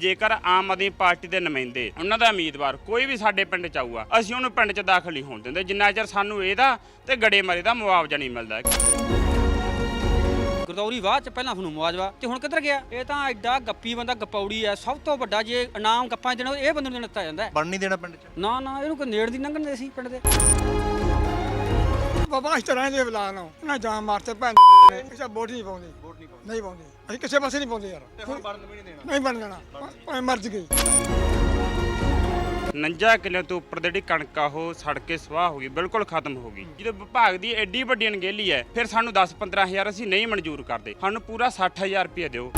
ਜੇਕਰ ਆਮ ਆਦਮੀ ਪਾਰਟੀ ਦੇ ਨੁਮਾਇੰਦੇ ਉਹਨਾਂ ਦਾ ਉਮੀਦਵਾਰ ਕੋਈ ਵੀ ਸਾਡੇ ਪਿੰਡ ਚ ਆਊਗਾ ਅਸੀਂ ਉਹਨੂੰ ਪਿੰਡ ਚ ਦਾਖਲ ਨਹੀਂ ਹੋਣ ਦਿੰਦੇ। ਜਿੰਨਾ ਚਿਰ ਸਾਨੂੰ ਇਹਦਾ ਤੇ ਗੜੇਮਾਰੀ ਦਾ ਮੁਆਵਜ਼ਾ ਨਹੀਂ ਮਿਲਦਾ। ਗਰਦੌਰੀ ਬਾਅਦ ਚ ਪਹਿਲਾਂ ਤੁਹਾਨੂੰ ਮੁਆਵਜ਼ਾ ਤੇ ਹੁਣ ਕਿੱਧਰ ਗਿਆ? ਇਹ ਤਾਂ ਐਡਾ ਗੱਪੀ ਬੰਦਾ ਗਪੌੜੀ ਐ ਸਭ ਤੋਂ ਵੱਡਾ ਜੇ ਇਨਾਮ ਗੱਪਾਂ ਦੇਣਾ ਇਹ ਬੰਦੇ ਨੂੰ ਦਿੱਤਾ ਜਾਂਦਾ। ਬਣ ਨਹੀਂ ਦੇਣਾ ਪਿੰਡ 'ਚ। ਨਾ ਨਾ ਇਹਨੂੰ ਕੋਈ ਨੇੜ ਦੀ ਲੰਘਣ ਦੇ ਸੀ ਪਿੰਡ ਦੇ। ਬਾਬਾ ਇਸ ਤਰ੍ਹਾਂ ਦੇ ਬਲਾ ਨੂੰ ਉਹਨਾਂ ਜਾਨ ਮਾਰਤੇ ਭੈਣ ਨੇ ਕਿਸੇ ਵੋਟ ਨਹੀਂ ਪਾਉਂਦੇ। ਵੋਟ ਨਹੀਂ ਪਾਉਂਦੇ। ਨਹੀਂ ਪਾਉਂਦੇ। ਅਸੀਂ ਕਿਸੇ ਪਾਸੇ ਨਹੀਂ ਪਾਉਂਦੇ ਯਾਰ। ਹੁਣ ਬਣਨ ਵੀ ਨਹੀਂ ਦੇਣਾ। ਨਹੀਂ ਬਣ ਜਾਣਾ ਭਾਵੇਂ ਮਰਜ ਗਈ 49 ਕਿੱਲਿਆਂ ਤੋਂ ਉੱਪਰ ਦੀ ਜਿਹੜੀ ਕਣਕ ਆ ਉਹ ਸੜ ਕੇ ਸਵਾਹ ਹੋ ਗਈ ਬਿਲਕੁਲ ਖਤਮ ਹੋ ਗਈ। ਜਦੋਂ ਵਿਭਾਗ ਦੀ ਐਡੀ ਵੱਡੀ ਅਣਗਹਿਲੀ ਹੈ ਫਿਰ ਸਾਨੂੰ 10-15000 ਅਸੀਂ ਨਹੀਂ ਮਨਜ਼ੂਰ ਕਰਦੇ। ਸਾਨੂੰ ਪੂਰਾ 60000 ਰੁਪਏ ਦਿਓ।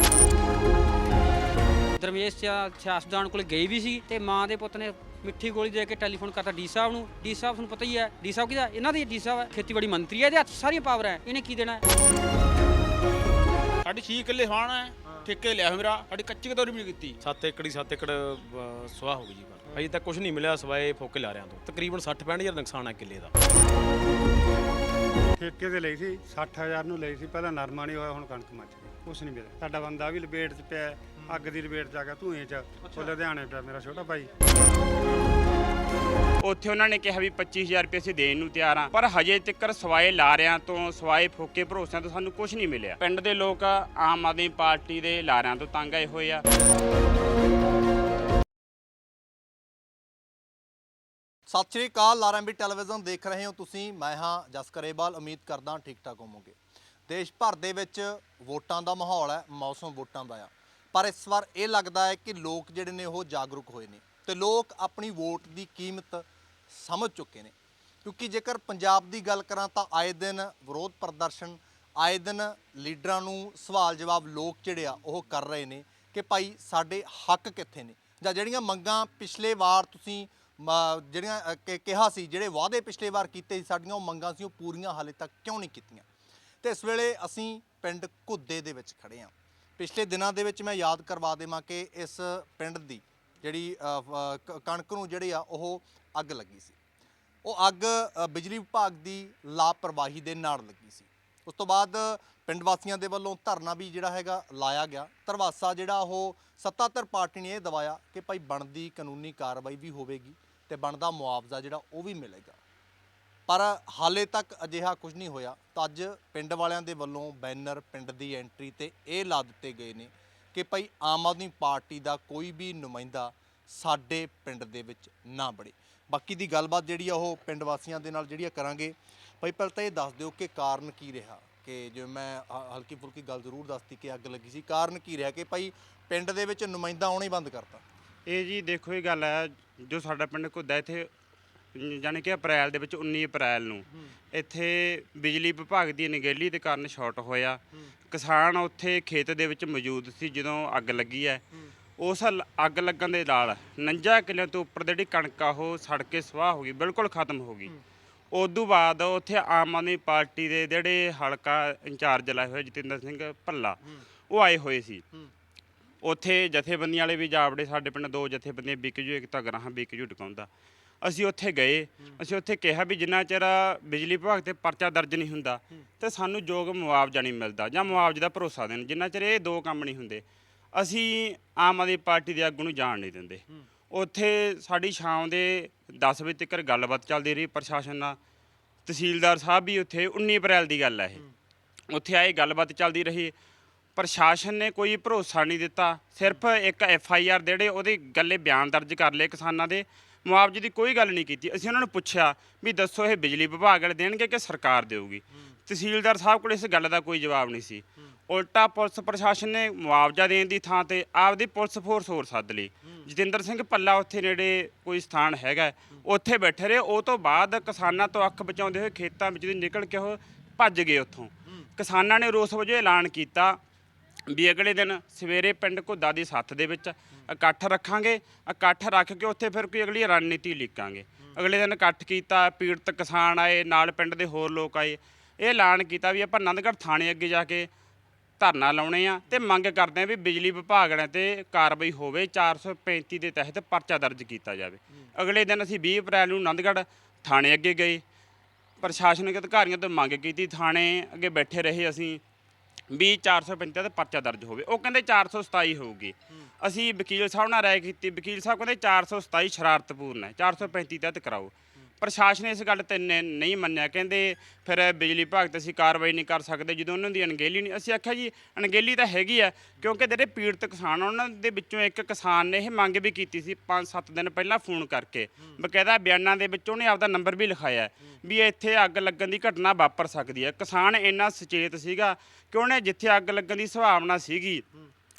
ਦਰਮੇਸ਼ ਸਿਆ- ਸਿਆਸਤਦਾਨ ਕੋਲ ਗਈ ਵੀ ਸੀ ਤੇ ਮਾਂ ਦੇ ਪੁੱਤ ਨੇ ਮਿੱਠੀ ਗੋਲੀ ਦੇ ਕੇ ਟੈਲੀਫੋਨ ਕਰਤਾ ਡੀ ਸਾਹਿਬ ਨੂੰ। ਡੀ ਸਾਹਿਬ ਤੁਹਾਨੂੰ ਪਤਾ ਹੀ ਹੈ ਡੀ ਸਾਹਿਬ ਕਿਹਦਾ? ਇਹਨਾਂ ਦੇ ਡੀ ਸਾਹਿਬ ਹੈ। ਖੇਤੀਬਾੜੀ ਮੰਤਰੀ ਹੈ ਇਹਦੇ ਹੱਥ ਸਾਰੀਆਂ ਪਾਵਰ ਹੈ। ਇਹਨੇ ਕੀ ਦੇਣਾ ਹੈ? ਸਾਡੀ 6 ਕਿੱਲੇ ਖਾਣ ਹੈ ਠੇਕੇ ਲਿਆ ਹੋਇਆ ਮੇਰਾ ਸਾਡੀ ਕੱਚੀ ਕਦੋਰੀ ਵੀ ਨਹੀਂ ਕੀਤੀ। 7 ਏਕੜ ਹੀ 7 ਏਕੜ ਅ, ਸਵਾਹ ਹੋ ਗਈ ਜੀ ਪਰ ਅਜੇ ਤੱਕ ਕੁਝ ਨਹੀਂ ਮਿਲਿਆ ਸਵਾਏ ਫੋਕੇ ਲਾਰਿਆਂ ਤੋਂ। ਤਕਰੀਬਨ 60 65000 ਨੁਕਸਾਨ ਹੈ ਕਿੱਲੇ ਦਾ। ਠੇਕੇ ਤੇ ਲਈ ਸੀ 60000 ਨੂੰ ਲਈ ਸੀ ਪਹਿਲਾਂ ਨਰਮਾ ਨਹੀਂ ਹੋਇਆ ਹੁਣ ਕਣਕ ਮੱਚ ਗਈ। ਕੁਛ ਨਹੀਂ ਮਿਲਿਆ। ਸਾਡਾ ਬੰਦਾ ਵੀ ਲਪੇਟ 'ਚ ਪਿਆ ਹੈ, ਅੱਗ ਦੀ ਲਪੇਟ 'ਚ ਆ ਗਿਆ ਧੂਏ 'ਚ। ਉਹ ਲੁਧਿਆਣੇ ਪਿਆ ਮੇਰਾ ਛੋਟਾ ਭਾਈ। ਉੱਥੇ ਉਹਨਾਂ ਨੇ ਕਿਹਾ ਵੀ 25000 ਰੁਪਏ ਅਸੀਂ ਦੇਣ ਨੂੰ ਤਿਆਰ ਆ ਪਰ ਹਜੇ ਤੱਕ ਸਵਾਏ ਲਾਰਿਆਂ ਤੋਂ, ਸਵਾਏ ਫੋਕੇ ਭਰੋਸਿਆਂ ਤੋਂ ਸਾਨੂੰ ਕੁਝ ਨਹੀਂ ਮਿਲਿਆ। ਪਿੰਡ ਦੇ ਲੋਕ ਆਮ ਆਦਮੀ ਪਾਰਟੀ ਦੇ ਲਾਰਿਆਂ ਤੋਂ ਤੰਗ ਆਏ ਹੋਏ ਆ। ਸਤਿ ਸ਼੍ਰੀ ਅਕਾਲ ਆਰਐਮਬੀ ਟੈਲੀਵਿਜ਼ਨ ਦੇਖ ਰਹੇ ਹੋ ਤੁਸੀਂ। ਮੈਂ ਹਾਂ ਜਸਕਰੇਵਾਲ ਉਮੀਦ ਕਰਦਾ ਠੀਕ ਠਾਕ ਹੋਵੋਗੇ। ਦੇਸ਼ ਭਰ ਦੇ ਵਿੱਚ ਵੋਟਾਂ ਦਾ ਮਾਹੌਲ ਹੈ, ਮੌਸਮ ਵੋਟਾਂ ਦਾ ਆ। ਪਰ ਇਸ ਵਾਰ ਇਹ ਲੱਗਦਾ ਹੈ ਕਿ ਲੋਕ ਜਿਹੜੇ ਨੇ ਉਹ ਜਾਗਰੂਕ ਹੋਏ ਨੇ। ਤੇ ਲੋਕ ਆਪਣੀ ਵੋਟ ਦੀ ਕੀਮਤ ਸਮਝ ਚੁੱਕੇ ਨੇ। ਕਿਉਂਕਿ ਜੇਕਰ ਪੰਜਾਬ ਦੀ ਗੱਲ ਕਰਾਂ ਤਾਂ ਆਏ ਦਿਨ ਵਿਰੋਧ ਪ੍ਰਦਰਸ਼ਨ, ਆਏ ਦਿਨ ਲੀਡਰਾਂ ਨੂੰ ਸਵਾਲ ਜਵਾਬ ਲੋਕ ਜਿਹੜੇ ਆ ਉਹ ਕਰ ਰਹੇ ਨੇ ਕਿ ਭਾਈ ਸਾਡੇ ਹੱਕ ਕਿੱਥੇ ਨੇ? ਜਾਂ ਜਿਹੜੀਆਂ ਮੰਗਾਂ ਪਿਛਲੇ ਵਾਰ ਤੁਸੀਂ ਜਿਹੜੀਆਂ ਕਿ- ਕਿਹਾ ਸੀ, ਜਿਹੜੇ ਵਾਅਦੇ ਪਿਛਲੇ ਵਾਰ ਕੀਤੇ ਸੀ, ਸਾਡੀਆਂ ਉਹ ਮੰਗਾਂ ਸੀ, ਉਹ ਪੂਰੀਆਂ ਹਾਲੇ ਤੱਕ ਕਿਉਂ ਨਹੀਂ ਕੀਤੀਆਂ? ਤੇ ਇਸ ਵੇਲੇ ਅਸੀਂ ਪਿੰਡ ਘੁੱਦੇ ਦੇ ਵਿੱਚ ਖੜੇ ਹਾਂ ਪਿਛਲੇ ਦਿਨਾਂ ਦੇ ਵਿੱਚ ਮੈਂ ਯਾਦ ਕਰਵਾ ਦੇਵਾਂ ਕਿ ਇਸ ਪਿੰਡ ਦੀ ਜਿਹੜੀ ਕਣਕ ਨੂੰ ਜਿਹੜੀ ਆ, ਉਹ ਅੱਗ ਲੱਗੀ ਸੀ। ਉਹ ਅੱਗ ਬਿਜਲੀ ਵਿਭਾਗ ਦੀ ਲਾਪਰਵਾਹੀ ਦੇ ਨਾਲ ਲੱਗੀ ਸੀ। ਉਸ ਤੋਂ ਬਾਅਦ ਪਿੰਡ ਵਾਸੀਆਂ ਦੇ ਵੱਲੋਂ ਧਰਨਾ ਵੀ ਜਿਹੜਾ ਹੈਗਾ ਲਾਇਆ ਗਿਆ। ਧਰਵਾਸਾ ਜਿਹੜਾ ਉਹ ਸੱਤਾਧਰ ਪਾਰਟੀ ਨੇ ਇਹ ਦਵਾਇਆ ਕਿ ਭਾਈ ਬਣਦੀ ਕਾਨੂੰਨੀ ਕਾਰਵਾਈ ਵੀ ਹੋਵੇਗੀ ਤੇ ਬਣਦਾ ਮੁਆਵਜ਼ਾ ਜਿਹੜਾ ਉਹ ਵੀ ਮਿਲੇਗਾ। ਪਰ ਹਾਲੇ ਤੱਕ ਅਜਿਹਾ ਕੁਝ ਨਹੀਂ ਹੋਇਆ। ਤਾਂ ਅੱਜ ਪਿੰਡ ਵਾਲਿਆਂ ਦੇ ਵੱਲੋਂ ਬੈਨਰ, ਪਿੰਡ ਦੀ ਐਂਟਰੀ ਤੇ ਇਹ ਲਾ ਦਿੱਤੇ ਗਏ ਨੇ। ਕਿ ਭਾਈ ਆਮ ਆਦਮੀ ਪਾਰਟੀ ਦਾ ਕੋਈ ਵੀ ਨੁਮਾਇੰਦਾ ਸਾਡੇ ਪਿੰਡ ਦੇ ਵਿੱਚ ਨਾ ਬੜੇ ਬਾਕੀ ਦੀ ਗੱਲਬਾਤ ਜਿਹੜੀ ਆ ਉਹ ਪਿੰਡ ਵਾਸੀਆਂ ਦੇ ਨਾਲ ਜਿਹੜੀ ਆ ਕਰਾਂਗੇ। ਭਾਈ ਪਹਿਲਾਂ ਤਾਂ ਇਹ ਦੱਸ ਦਿਓ ਕਿ ਕਾਰਨ ਕੀ ਰਿਹਾ ਕਿ ਜਿਵੇਂ ਮੈਂ ਹ- ਹਲਕੀ ਫੁਲਕੀ ਗੱਲ ਜ਼ਰੂਰ ਦੱਸਤੀ ਕਿ ਅੱਗ ਲੱਗੀ ਸੀ। ਕਾਰਨ ਕੀ ਰਿਹਾ ਕਿ ਭਾਈ ਪਿੰਡ ਦੇ ਵਿੱਚ ਨੁਮਾਇੰਦਾ ਆਉਣਾ ਹੀ ਬੰਦ ਕਰਤਾ? ਇਹ ਜੀ ਦੇਖੋ ਇਹ ਗੱਲ ਹੈ, ਜੋ ਸਾਡਾ ਪਿੰਡ ਘੁੱਦਾ ਇੱਥੇ ਜਾਣੀ ਕਿ ਅਪ੍ਰੈਲ ਦੇ ਵਿੱਚ 19 ਅਪ੍ਰੈਲ ਨੂੰ ਇੱਥੇ ਬਿਜਲੀ ਵਿਭਾਗ ਦੀ ਅਣਗਹਿਲੀ ਦੇ ਕਾਰਨ ਸ਼ਾਰਟ ਹੋਇਆ। ਕਿਸਾਨ ਉੱਥੇ ਖੇਤ ਦੇ ਵਿੱਚ ਮੌਜੂਦ ਸੀ ਜਦੋਂ ਅੱਗ ਲੱਗੀ ਹੈ। ਉਸ ਅੱਗ ਲੱਗਣ ਦੇ ਨਾਲ 49 ਕਿੱਲਿਆਂ ਤੋਂ ਉੱਪਰ ਦੀ ਜਿਹੜੀ ਕਣਕ ਆ ਉਹ ਸੜ ਕੇ ਸਵਾਹ ਹੋ ਗਈ ਬਿਲਕੁਲ ਖਤਮ ਹੋ ਗਈ। ਉਦੋਂ ਬਾਅਦ ਉੱਥੇ ਆਮ ਆਦਮੀ ਪਾਰਟੀ ਦੇ ਜਿਹੜੇ ਹਲਕਾ ਇੰਚਾਰਜ ਲਾਏ ਹੋਏ ਜਤਿੰਦਰ ਸਿੰਘ ਭੱਲਾ ਉਹ ਆਏ ਹੋਏ ਸੀ। ਉੱਥੇ ਜਥੇਬੰਦੀਆਂ ਵਾਲੇ ਵੀ ਜਾਵੜੇ ਸਾਡੇ ਪਿੰਡ ਦੋ ਜਥੇਬੰਦੀਆਂ ਵਿਕਜੂ ਇੱਕ ਤਾਂ ਗਰਾਹਾਂ ਵਿਕਜੂ ਟਿਕਾਉਂਦਾ। ਅਸੀਂ ਉੱਥੇ ਗਏ। ਅਸੀਂ ਉੱਥੇ ਕਿਹਾ ਵੀ ਜਿੰਨਾ ਚਿਰ ਬਿਜਲੀ ਵਿਭਾਗ ਤੇ ਪਰਚਾ ਦਰਜ ਨਹੀਂ ਹੁੰਦਾ, ਤੇ ਸਾਨੂੰ ਯੋਗ ਮੁਆਵਜ਼ਾ ਨਹੀਂ ਮਿਲਦਾ ਜਾਂ ਮੁਆਵਜ਼ੇ ਦਾ ਭਰੋਸਾ ਦੇਣ। ਜਿੰਨਾ ਚਿਰ ਇਹ ਦੋ ਕੰਮ ਨਹੀਂ ਹੁੰਦੇ, ਅਸੀਂ ਆਮ ਆਦਮੀ ਪਾਰਟੀ ਦੇ ਆਗੂ ਨੂੰ ਜਾਣ ਨਹੀਂ ਦਿੰਦੇ। ਉੱਥੇ ਸਾਡੀ ਸ਼ਾਮ ਦੇ 10 ਵਜੇ ਤੱਕ ਗੱਲਬਾਤ ਚੱਲਦੀ ਰਹੀ ਪ੍ਰਸ਼ਾਸਨ ਨਾਲ। ਤਹਿਸੀਲਦਾਰ ਸਾਹਿਬ ਵੀ ਉੱਥੇ 19 ਅਪ੍ਰੈਲ ਦੀ ਗੱਲ ਹੈ ਇਹ। ਉੱਥੇ ਆਏ, ਗੱਲਬਾਤ ਚੱਲਦੀ ਰਹੀ। ਪ੍ਰਸ਼ਾਸਨ ਨੇ ਕੋਈ ਭਰੋਸਾ ਨਹੀਂ ਦਿੱਤਾ। ਸਿਰਫ ਇੱਕ ਐਫ ਆਈ ਆਰ ਜਿਹੜੇ ਉਹਦੇ ਗੱਲੇ ਬਿਆਨ ਦਰਜ ਕਰ ਲਏ ਕਿਸਾਨਾਂ ਦੇ। ਮੁਆਵਜ਼ੇ ਦੀ ਕੋਈ ਗੱਲ ਨਹੀਂ ਕੀਤੀ। ਅਸੀਂ ਉਹਨਾਂ ਨੂੰ ਪੁੱਛਿਆ ਵੀ ਦੱਸੋ ਇਹ ਬਿਜਲੀ ਵਿਭਾਗ ਵਾਲੇ ਦੇਣਗੇ ਕਿ ਸਰਕਾਰ ਦੇਊਗੀ? ਤਹਿਸੀਲਦਾਰ ਸਾਹਿਬ ਕੋਲ ਇਸ ਗੱਲ ਦਾ ਕੋਈ ਜਵਾਬ ਨਹੀਂ ਸੀ। ਉਲਟਾ ਪੁਲਿਸ ਪ੍ਰਸ਼ਾਸਨ ਨੇ ਮੁਆਵਜ਼ਾ ਦੇਣ ਦੀ ਥਾਂ ਤੇ ਆਪਦੀ ਪੁਲਿਸ ਫੋਰਸ ਹੋਰ ਸੱਦ ਲਈ। ਜਤਿੰਦਰ ਸਿੰਘ ਪੱਲਾ ਉੱਥੇ ਨੇੜੇ ਕੋਈ ਸਥਾਨ ਹੈਗਾ ਉੱਥੇ ਬੈਠੇ ਰਹੇ। ਉਹ ਤੋਂ ਬਾਅਦ ਕਿਸਾਨਾਂ ਤੋਂ ਅੱਖ ਬਚਾਉਂਦੇ ਹੋਏ ਖੇਤਾਂ ਵਿੱਚ ਦੀ ਨਿਕਲ ਕੇ ਉਹ ਭੱਜ ਗਏ ਉੱਥੋਂ। ਕਿਸਾਨਾਂ ਨੇ ਰੋਸ ਵਜੋਂ ਐਲਾਨ ਕੀਤਾ ਵੀ ਅਗਲੇ ਦਿਨ ਸਵੇਰੇ ਪਿੰਡ ਘੁੱਦਾ ਦੀ ਸੱਥ ਦੇ ਵਿੱਚ ਇਕੱਠ ਰੱਖਾਂਗੇ, ਇਕੱਠ ਰੱਖ ਕੇ ਉੱਥੇ ਫਿਰ ਕੋਈ ਅਗਲੀ ਰਣਨੀਤੀ ਲਿਖਾਂਗੇ ਅਗਲੇ ਦਿਨ ਇਕੱਠ ਕੀਤਾ, ਪੀੜਤ ਕਿਸਾਨ ਆਏ, ਨਾਲ ਪਿੰਡ ਦੇ ਹੋਰ ਲੋਕ ਆਏ। ਇਹ ਐਲਾਨ ਕੀਤਾ ਵੀ ਆਪਾਂ ਆਨੰਦਗੜ੍ਹ ਥਾਣੇ ਅੱਗੇ ਜਾ ਕੇ ਧਰਨਾ ਲਾਉਣੇ ਆ ਤੇ ਮੰਗ ਕਰਦੇ ਆ ਵੀ ਬਿਜਲੀ ਵਿਭਾਗ ਨੇ ਤੇ ਕਾਰਵਾਈ ਹੋਵੇ 435 ਦੇ ਤਹਿਤ ਪਰਚਾ ਦਰਜ ਕੀਤਾ ਜਾਵੇ। ਅਗਲੇ ਦਿਨ ਅਸੀਂ 20 ਅਪ੍ਰੈਲ ਨੂੰ ਆਨੰਦਗੜ੍ਹ ਥਾਣੇ ਅੱਗੇ ਗਏ। ਪ੍ਰਸ਼ਾਸਨਿਕ ਅਧਿਕਾਰੀਆਂ ਤੋਂ ਮੰਗ ਕੀਤੀ, ਥਾਣੇ ਅੱਗੇ ਬੈਠੇ ਰਹੇ ਅਸੀਂ। ਵੀ 435 ਤੇ ਪਰਚਾ ਦਰਜ ਹੋਵੇ। ਉਹ ਕਹਿੰਦੇ 427 ਹੋਊਗੀ। ਅਸੀਂ ਵਕੀਲ ਸਾਹਿਬ ਨਾਲ ਰਾਏ ਕੀਤੀ। ਵਕੀਲ ਸਾਹਿਬ ਕਹਿੰਦੇ 427 ਸ਼ਰਾਰਤਪੂਰਨ ਹੈ। 435 ਤਹਿਤ ਕਰਾਓ। ਪ੍ਰਸ਼ਾਸਨ ਇਸ ਗੱਲ ਤੇ ਨੇ- ਨਹੀਂ ਮੰਨਿਆ। ਕਹਿੰਦੇ ਫਿਰ ਬਿਜਲੀ ਵਿਭਾਗ ਤੇ ਅਸੀਂ ਕਾਰਵਾਈ ਨਹੀਂ ਕਰ ਸਕਦੇ ਜਦੋਂ ਉਹਨਾਂ ਦੀ ਅਣਗਹਿਲੀ ਨਹੀਂ ਅਸੀਂ ਆਖਿਆ ਜੀ ਅਣਗਹਿਲੀ ਤਾਂ ਹੈਗੀ ਆ ਕਿਉਂਕਿ ਜਿਹੜੇ ਪੀੜਤ ਕਿਸਾਨ ਆ, ਉਹਨਾਂ ਦੇ ਵਿੱਚੋਂ ਇੱਕ ਕਿਸਾਨ ਨੇ ਇਹ ਮੰਗ ਵੀ ਕੀਤੀ ਸੀ 5-7 ਦਿਨ ਪਹਿਲਾਂ ਫੋਨ ਕਰਕੇ। ਬਕਾਇਦਾ ਬਿਆਨਾਂ ਦੇ ਵਿੱਚ ਉਹਨੇ ਆਪਦਾ ਨੰਬਰ ਵੀ ਲਿਖਾਇਆ ਹੈ ਵੀ ਇੱਥੇ ਅੱਗ ਲੱਗਣ ਦੀ ਘਟਨਾ ਵਾਪਰ ਸਕਦੀ ਹੈ। ਕਿਸਾਨ ਇੰਨਾ ਸੁਚੇਤ ਸੀਗਾ ਕਿ ਉਹਨੇ ਜਿੱਥੇ ਅੱਗ ਲੱਗਣ ਦੀ ਸੰਭਾਵਨਾ ਸੀਗੀ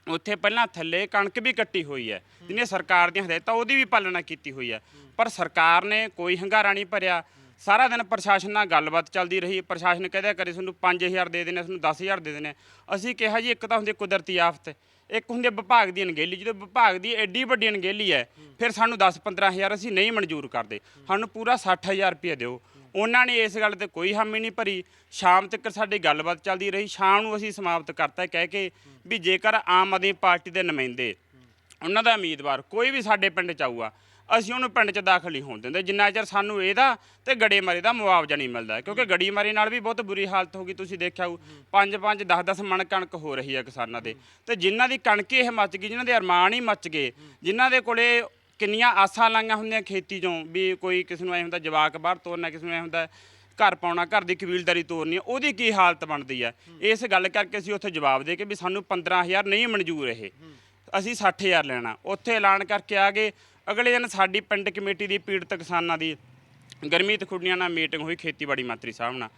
ਉੱਥੇ ਪਹਿਲਾਂ ਥੱਲੇ ਕਣਕ ਵੀ ਕੱਟੀ ਹੋਈ ਹੈ। ਜਿਹਨੇ ਸਰਕਾਰ ਦੀਆਂ ਹਦਾਇਤਾਂ, ਉਹਦੀ ਵੀ ਪਾਲਣਾ ਕੀਤੀ ਹੋਈ ਹੈ। ਪਰ ਸਰਕਾਰ ਨੇ ਕੋਈ ਹੰਗਾਰਾ ਨਹੀਂ ਭਰਿਆ। ਸਾਰਾ ਦਿਨ ਪ੍ਰਸ਼ਾਸਨ ਨਾਲ ਗੱਲਬਾਤ ਚੱਲਦੀ ਰਹੀ। ਪ੍ਰਸ਼ਾਸਨ ਕਹਿੰਦਾ ਕਰੇ ਤੁਹਾਨੂੰ 5000 ਦੇ ਦੇਣੇ ਤੁਹਾਨੂੰ 10000 ਦੇ ਦੇਣੇ ਅਸੀਂ ਕਿਹਾ ਜੀ, ਇੱਕ ਤਾਂ ਹੁੰਦੀ ਕੁਦਰਤੀ ਆਫਤ, ਇੱਕ ਹੁੰਦੀ ਵਿਭਾਗ ਦੀ ਅਣਗਹਿਲੀ। ਜਦੋਂ ਵਿਭਾਗ ਦੀ ਐਡੀ ਵੱਡੀ ਅਣਗਹਿਲੀ ਹੈ, ਫਿਰ ਸਾਨੂੰ 10-15000 ਅਸੀਂ ਨਹੀਂ ਮਨਜ਼ੂਰ ਕਰਦੇ। ਸਾਨੂੰ ਪੂਰਾ 60000 ਰੁਪਏ ਦਿਓ। ਉਹਨਾਂ ਨੇ ਇਸ ਗੱਲ ਤੇ ਕੋਈ ਹਾਮੀ ਨਹੀਂ ਭਰੀ। ਸ਼ਾਮ ਤੱਕ ਸਾਡੀ ਗੱਲਬਾਤ ਚੱਲਦੀ ਰਹੀ। ਸ਼ਾਮ ਨੂੰ ਅਸੀਂ ਸਮਾਪਤ ਕਰਤਾ ਕਹਿ ਕੇ ਵੀ ਜੇਕਰ ਆਮ ਆਦਮੀ ਪਾਰਟੀ ਦੇ ਨੁਮਾਇੰਦੇ ਉਹਨਾਂ ਦਾ ਉਮੀਦਵਾਰ ਕੋਈ ਵੀ ਸਾਡੇ ਪਿੰਡ ਚ ਆਊਗਾ, ਅਸੀਂ ਉਹਨੂੰ ਪਿੰਡ ਚ ਦਾਖਲ ਹੀ ਹੋਣ ਦਿੰਦੇ। ਜਿੰਨਾ ਚਿਰ ਸਾਨੂੰ ਇਹਦਾ ਤੇ ਗੜੇਮਾਰੀ ਦਾ ਮੁਆਵਜ਼ਾ ਨਹੀਂ ਮਿਲਦਾ ਕਿਉਂਕਿ ਗੜੀਮਾਰੀ ਨਾਲ ਵੀ ਬਹੁਤ ਬੁਰੀ ਹਾਲਤ ਹੋ ਗਈ। ਤੁਸੀਂ ਦੇਖਿਆ ਹੋਊ 5-5 10-10 ਮਣ ਕਣਕ ਹੋ ਰਹੀ ਹੈ ਕਿਸਾਨਾਂ ਦੇ। ਤੇ ਜਿਨ੍ਹਾਂ ਦੀ ਕਣਕ ਹੀ ਇਹ ਮੱਚ ਗਈ, ਜਿਨ੍ਹਾਂ ਦੇ ਅਰਮਾਨ ਹੀ ਮੱਚ ਗਏ, ਜਿਨ੍ਹਾਂ ਦੇ ਕੋਲੇ ਕਿੰਨੀਆਂ ਆਸਾਂ ਲਾਈਆਂ ਹੁੰਦੀਆਂ ਖੇਤੀ ਚੋਂ ਵੀ ਕੋਈ ਕਿਸ ਨੂੰ ਐ ਹੁੰਦਾ ਜਵਾਕ ਬਾਹਰ ਤੋਰਨਾ ਕਿਸ ਨੂੰ ਐ ਹੁੰਦਾ ਘਰ ਪਾਉਣਾ, ਘਰ ਦੀ ਕਬੀਲਦਾਰੀ ਤੋਰਨੀ, ਉਹਦੀ ਕੀ ਹਾਲਤ ਬਣਦੀ ਹੈ ਇਸ ਗੱਲ ਕਰਕੇ ਅਸੀਂ ਉੱਥੇ ਜਵਾਬ ਦੇ ਕੇ ਵੀ ਸਾਨੂੰ 15000 ਨਹੀਂ ਮਨਜ਼ੂਰ ਇਹ। ਅਸੀਂ 60000 ਲੈਣਾ। ਉੱਥੇ ਐਲਾਨ ਕਰਕੇ ਆ ਗਏ। ਅਗਲੇ ਦਿਨ ਸਾਡੀ ਪਿੰਡ ਕਮੇਟੀ ਦੀ ਪੀੜਤ ਕਿਸਾਨਾਂ ਦੀ ਗਰਮੀਤ ਖੁੱਡੀਆਂ ਨਾਲ ਮੀਟਿੰਗ ਹੋਈ ਖੇਤੀਬਾੜੀ ਮੰਤਰੀ ਸਾਹਿਬ ਨਾਲ।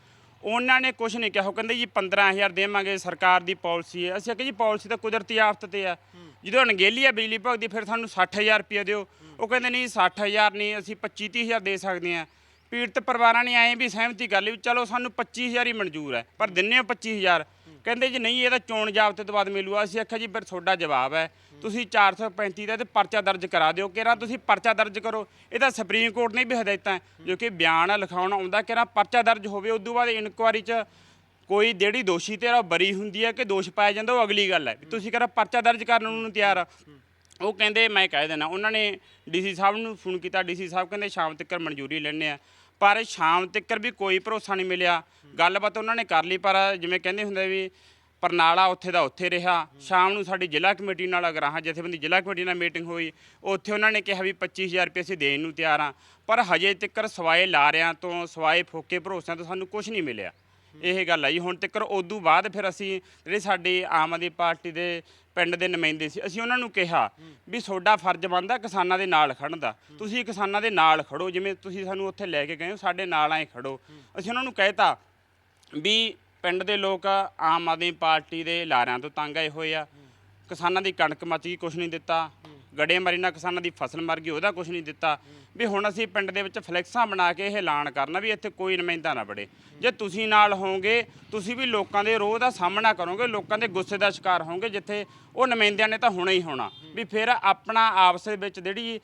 ਉਹਨਾਂ ਨੇ ਕੁਝ ਨਹੀਂ ਕਿਹਾ। ਉਹ ਕਹਿੰਦੇ ਜੀ 15000 ਦੇਵਾਂਗੇ, ਸਰਕਾਰ ਦੀ ਪਾਲਿਸੀ ਹੈ। ਅਸੀਂ ਕਿਹਾ ਜੀ ਪਾਲਿਸੀ ਤਾਂ ਕੁਦਰਤੀ ਆਫਤ ਤੇ ਆ। ਜਦੋਂ ਅਣਗੇਲੀ ਹੈ ਬਿਜਲੀ ਵਿਭਾਗ ਫਿਰ ਸਾਨੂੰ 60000 ਰੁਪਏ ਦਿਓ। ਉਹ ਕਹਿੰਦੇ, ਨਹੀਂ 60000 ਨਹੀਂ, ਅਸੀਂ 25 30000 ਦੇ ਸਕਦੇ ਹਾਂ। ਪੀੜਤ ਪਰਿਵਾਰਾਂ ਨੇ ਐਂ ਵੀ ਸਹਿਮਤੀ ਕਰ ਲਈ ਵੀ ਚਲੋ ਸਾਨੂੰ 25000 ਹੀ ਮਨਜ਼ੂਰ ਹੈ, ਪਰ ਦਿੰਨੇ ਹੋ 25000 ਕਹਿੰਦੇ ਜੀ, ਨਹੀਂ, ਇਹ ਤਾਂ ਚੋਣ ਜਾਬਤੇ ਤੋਂ ਬਾਅਦ ਮਿਲੂਗਾ। ਅਸੀਂ ਆਖਿਆ ਜੀ, ਫਿਰ ਤੁਹਾਡਾ ਜਵਾਬ ਹੈ। ਤੁਸੀਂ 435 ਦਾ ਤੇ ਪਰਚਾ ਦਰਜ ਕਰਾ ਦਿਓ। ਕਿਹੜਾ ਤੁਸੀਂ ਪਰਚਾ ਦਰਜ ਕਰੋ? ਇਹ ਤਾਂ ਸੁਪਰੀਮ ਕੋਰਟ ਨੇ ਵੀ ਹਦਾਇਤਾਂ, ਜੋ ਕਿ ਬਿਆਨ ਲਿਖਾਉਣ ਆਉਂਦਾ, ਕਿਹੜਾ ਪਰਚਾ ਦਰਜ ਹੋਵੇ, ਉਸ ਤੋਂ ਬਾਅਦ ਇਨਕੁਆਰੀ 'ਚ ਕੋਈ ਜਿਹੜੀ ਦੋਸ਼ੀ ਤੇਰਾ ਬਰੀ ਹੁੰਦੀ ਹੈ ਕਿ ਦੋਸ਼ ਪਾਇਆ ਜਾਂਦਾ, ਉਹ ਅਗਲੀ ਗੱਲ ਹੈ। ਵੀ ਤੁਸੀਂ ਕਿਹੜਾ ਪਰਚਾ ਦਰਜ ਕਰਨ ਨੂੰ ਤਿਆਰ ਆ। ਉਹ ਕਹਿੰਦੇ, ਮੈਂ ਕਹਿ ਦੇਣਾ ਉਹਨਾਂ ਨੇ ਡੀਸੀ ਸਾਹਿਬ ਨੂੰ ਫੋਨ ਕੀਤਾ। ਡੀਸੀ ਸਾਹਿਬ ਕਹਿੰਦੇ, ਸ਼ਾਮ ਤੱਕ ਮਨਜ਼ੂਰੀ ਲੈਣੇ ਆ। ਪਰ ਸ਼ਾਮ ਤੱਕ ਵੀ ਕੋਈ ਭਰੋਸਾ ਨਹੀਂ ਮਿਲਿਆ। ਗੱਲਬਾਤ ਉਹਨਾਂ ਨੇ ਕਰ ਲਈ, ਪਰ ਜਿਵੇਂ ਕਹਿੰਦੇ ਹੁੰਦੇ ਵੀ ਪਰਨਾਲਾ ਉੱਥੇ ਦਾ ਉੱਥੇ ਰਿਹਾ। ਸ਼ਾਮ ਨੂੰ ਸਾਡੀ ਜ਼ਿਲ੍ਹਾ ਕਮੇਟੀ ਨਾਲ ਅਗਰਾਹਾਂ ਜਥੇਬੰਦੀ ਜ਼ਿਲ੍ਹਾ ਕਮੇਟੀ ਨਾਲ ਮੀਟਿੰਗ ਹੋਈ, ਉੱਥੇ ਉਹਨਾਂ ਨੇ ਕਿਹਾ ਵੀ 25000 ਰੁਪਏ ਅਸੀਂ ਦੇਣ ਨੂੰ ਤਿਆਰ ਆ। ਪਰ ਹਜੇ ਤੱਕ ਸਵਾਏ ਲਾਰਿਆਂ ਤੋਂ, ਸਵਾਏ ਫੋਕੇ ਭਰੋਸਿਆਂ ਤੋਂ ਸਾਨੂੰ ਕੁਝ ਨਹੀਂ ਮਿਲਿਆ। ਇਹ ਗੱਲ ਆ ਜੀ। ਹੁਣ ਤੱਕ ਉਦੋਂ ਬਾਅਦ ਫਿਰ ਅਸੀਂ ਜਿਹੜੇ ਸਾਡੇ ਆਮ ਆਦਮੀ ਪਾਰਟੀ ਦੇ ਪਿੰਡ ਦੇ ਨੁਮਾਇੰਦੇ ਸੀ, ਅਸੀਂ ਉਹਨਾਂ ਨੂੰ ਕਿਹਾ ਵੀ ਤੁਹਾਡਾ ਫਰਜ਼ ਬਣਦਾ ਕਿਸਾਨਾਂ ਦੇ ਨਾਲ ਖੜਨ ਦਾ। ਤੁਸੀਂ ਕਿਸਾਨਾਂ ਦੇ ਨਾਲ ਖੜੋ, ਜਿਵੇਂ ਤੁਸੀਂ ਸਾਨੂੰ ਉੱਥੇ ਲੈ ਕੇ ਗਏ ਹੋ, ਸਾਡੇ ਨਾਲ ਆਏ ਖੜੋ। ਅਸੀਂ ਉਹਨਾਂ ਨੂੰ ਕਹਿਤਾ ਵੀ ਪਿੰਡ ਦੇ ਲੋਕ ਆਮ ਆਦਮੀ ਪਾਰਟੀ ਦੇ ਲਾਰਿਆਂ ਤੋਂ ਤੰਗ ਆਏ ਹੋਏ ਆ। ਕਿਸਾਨਾਂ ਦੀ ਕਣਕ ਮੱਚ ਗਈ ਕੁਝ ਨਹੀਂ ਦਿੱਤਾ। ਗੜੇਮਾਰੀ ਨਾਲ ਕਿਸਾਨਾਂ ਦੀ ਫਸਲ ਮਰ ਗਈ, ਉਹਦਾ ਕੁਝ ਨਹੀਂ ਦਿੱਤਾ। ਵੀ ਹੁਣ ਅਸੀਂ ਪਿੰਡ ਦੇ ਵਿੱਚ ਫਲੈਕਸਾਂ ਬਣਾ ਕੇ ਇਹ ਐਲਾਨ ਕਰਨਾ ਵੀ ਇੱਥੇ ਕੋਈ ਨੁਮਾਇੰਦਾ ਨਾ ਬੜੇ। ਜੇ ਤੁਸੀਂ ਨਾਲ ਹੋਵੋਗੇ, ਤੁਸੀਂ ਵੀ ਲੋਕਾਂ ਦੇ ਰੋਹ ਦਾ ਸਾਹਮਣਾ ਕਰੋਗੇ, ਲੋਕਾਂ ਦੇ ਗੁੱਸੇ ਦਾ ਸ਼ਿਕਾਰ ਹੋਵੋਗੇ, ਜਿੱਥੇ ਉਹ ਨੁਮਾਇੰਦਿਆਂ ਨੇ ਤਾਂ ਹੋਣਾ ਹੀ ਹੋਣਾ। ਵੀ ਫਿਰ ਆਪਣਾ ਆਪਸ ਦੇ ਵਿੱਚ ਜਿਹੜੀ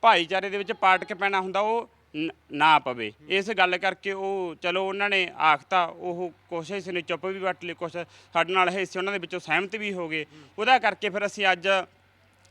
ਭਾਈਚਾਰੇ ਦੇ ਵਿੱਚ ਪਾਟਕ ਪੈਣਾ ਹੁੰਦਾ, ਉਹ ਨ- ਨਾ ਪਵੇ। ਇਸ ਗੱਲ ਕਰਕੇ ਉਹ, ਚਲੋ ਉਹਨਾਂ ਨੇ ਆਖਤਾ, ਉਹ ਕੋਸ਼ਿਸ਼ ਨੇ ਚੁੱਪ ਵੀ ਵੱਟ ਲਈ, ਕੁਛ ਸਾਡੇ ਨਾਲ ਹਿੱਸੇ ਉਹਨਾਂ ਦੇ ਵਿੱਚੋਂ ਸਹਿਮਤ ਵੀ ਹੋ ਗਏ। ਉਹਦਾ ਕਰਕੇ ਫਿਰ ਅਸੀਂ ਅੱਜ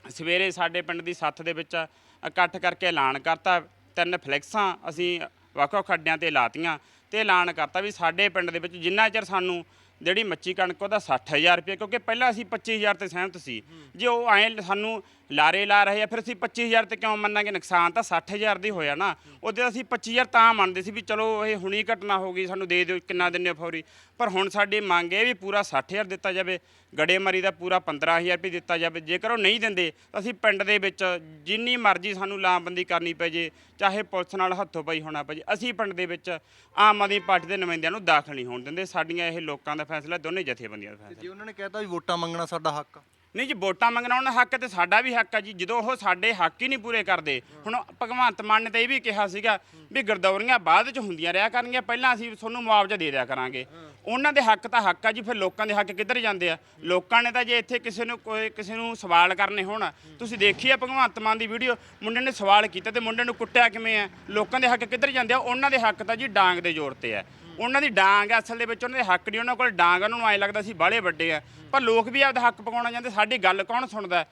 ਸਵੇਰੇ ਸਾਡੇ ਪਿੰਡ ਦੀ ਸੱਥ ਦੇ ਵਿੱਚ ਇਕੱਠ ਕਰਕੇ ਐਲਾਨ ਕਰਤਾ। ਤਿੰਨ ਫਲੈਕਸਾਂ ਅਸੀਂ ਵੱਖ-ਵੱਖ ਖੱਡਿਆਂ ਤੇ ਲਾਤੀਆਂ ਤੇ ਐਲਾਨ ਕਰਤਾ ਵੀ ਸਾਡੇ ਪਿੰਡ ਦੇ ਵਿੱਚ ਜਿੰਨਾ ਚਿਰ ਸਾਨੂੰ ਜਿਹੜੀ ਮੱਚੀ ਕਣਕ ਉਹਦਾ 60000 ਰੁਪਏ, ਕਿਉਂਕਿ ਪਹਿਲਾਂ ਅਸੀਂ 25000 ਤੇ ਸਹਿਮਤ ਸੀ। ਜੇ ਉਹ ਐਂ ਸਾਨੂੰ ਲਾਰੇ ਲਾ ਰਹੇ ਆ ਫਿਰ ਅਸੀਂ 25000 ਤੇ ਕਿਉਂ ਮੰਨਾਂਗੇ? ਨੁਕਸਾਨ ਤਾਂ 60000 ਦੀ ਹੋਇਆ ਨਾ। ਉਹਦੇ ਅਸੀਂ 25000 ਤਾਂ ਮੰਨਦੇ ਸੀ ਵੀ ਚਲੋ ਇਹ ਹੁਣੀ ਘਟਨਾ ਹੋ ਗਈ ਸਾਨੂੰ ਦੇ ਦਿਓ ਕਿੰਨਾ ਦਿੰਦੇ ਹੋ ਫੌਰੀ। ਪਰ ਹੁਣ ਸਾਡੀ ਮੰਗ ਇਹ ਵੀ ਪੂਰਾ 60000 ਦਿੱਤਾ ਜਾਵੇ ਗੜੇਮਾਰੀ ਦਾ ਪੂਰਾ 15000 ਰੁਪਏ ਦਿੱਤਾ ਜਾਵੇ। ਜੇਕਰ ਉਹ ਨਹੀਂ ਦਿੰਦੇ ਤਾਂ ਅਸੀਂ ਪਿੰਡ ਦੇ ਵਿੱਚ ਜਿੰਨੀ ਮਰਜ਼ੀ ਸਾਨੂੰ ਲਾਮਬੰਦੀ ਕਰਨੀ ਪੈ ਜੇ ਚਾਹੇ ਪੁਲਿਸ ਨਾਲ ਹੱਥੋਂ ਪਾਈ ਹੋਣਾ ਪੈ ਜੇ ਅਸੀਂ ਪਿੰਡ ਦੇ ਵਿੱਚ ਆਮ ਆਦਮੀ ਪਾਰਟੀ ਦੇ ਨੁਮਾਇੰਦਿਆਂ ਨੂੰ ਦਾਖਲ ਨਹੀਂ ਹੋਣ ਦਿੰਦੇ। ਸਾਡੀਆਂ ਇਹ ਲੋਕਾਂ ਦਾ ਫੈਸਲਾ ਦੋਨੇ ਜਥੇਬੰਦੀਆਂ ਦਾ ਫੈਸਲਾ। ਜੇ ਉਹਨਾਂ ਨੇ ਕਹਿਤਾ ਵੀ ਵੋਟਾਂ ਮੰਗਣਾ ਸਾਡਾ ਹੱਕ ਆ ਨਹੀਂ ਜੀ, ਵੋਟਾਂ ਮੰਗਣਾ ਉਹਨਾਂ ਦਾ ਹੱਕ ਤੇ ਸਾਡਾ ਵੀ ਹੱਕ ਆ ਜੀ। ਜਦੋਂ ਉਹ ਸਾਡੇ ਹੱਕ ਹੀ ਨਹੀਂ ਪੂਰੇ ਕਰਦੇ, ਹੁਣ ਭਗਵੰਤ ਮਾਨ ਨੇ ਤਾਂ ਇਹ ਵੀ ਕਿਹਾ ਸੀਗਾ ਵੀ ਗਰਦੌਰੀਆਂ ਬਾਅਦ ਚ ਹੁੰਦੀਆਂ ਰਿਹਾ ਕਰਨਗੀਆਂ, ਪਹਿਲਾਂ ਅਸੀਂ ਤੁਹਾਨੂੰ ਮੁਆਵਜ਼ਾ ਦੇ ਦਿਆ ਕਰਾਂਗੇ। ਉਹਨਾਂ ਦੇ ਹੱਕ ਤਾਂ ਹੱਕ ਆ ਜੀ, ਫਿਰ ਲੋਕਾਂ ਦੇ ਹੱਕ ਕਿੱਧਰ ਜਾਂਦੇ ਆ? ਲੋਕਾਂ ਨੇ ਤਾਂ ਜੇ ਇੱਥੇ ਕਿਸੇ ਨੂੰ ਕੋਈ, ਕਿਸੇ ਨੂੰ ਸਵਾਲ ਕਰਨੇ ਹੋਣ, ਤੁਸੀਂ ਦੇਖੀ ਆ ਭਗਵੰਤ ਮਾਨ ਦੀ ਵੀਡੀਓ, ਮੁੰਡੇ ਨੇ ਸਵਾਲ ਕੀਤਾ ਤੇ ਮੁੰਡੇ ਨੂੰ ਕੁੱਟਿਆ ਕਿਵੇਂ ਆ? ਲੋਕਾਂ ਦੇ ਹੱਕ ਕਿੱਧਰ ਜਾਂਦੇ ਆ? ਉਹਨਾਂ ਦੇ ਹੱਕ ਤਾਂ ਜੀ ਡਾਂਗ ਦੇ ਜ਼ੋਰ ਤੇ ਆ। ਉਹਨਾਂ ਦੀ ਡਾਂਗ ਆ, ਅਸਲ ਦੇ ਵਿੱਚ ਉਹਨਾਂ ਦੇ ਹੱਕ ਨਹੀਂ ਉਹਨਾਂ ਕੋਲ ਡਾਂਗ ਉਹਨਾਂ ਨੂੰ ਐਂ ਲੱਗਦਾ ਸੀ ਬਾਹਲੇ ਵੱਡੇ ਆ। ਪਰ ਲੋਕ ਵੀ ਆਪਦਾ ਹੱਕ ਪਕਾਉਣਾ ਜਾਂਦੇ ਸਾਡੀ ਗੱਲ ਕੌਣ ਸੁਣਦਾ?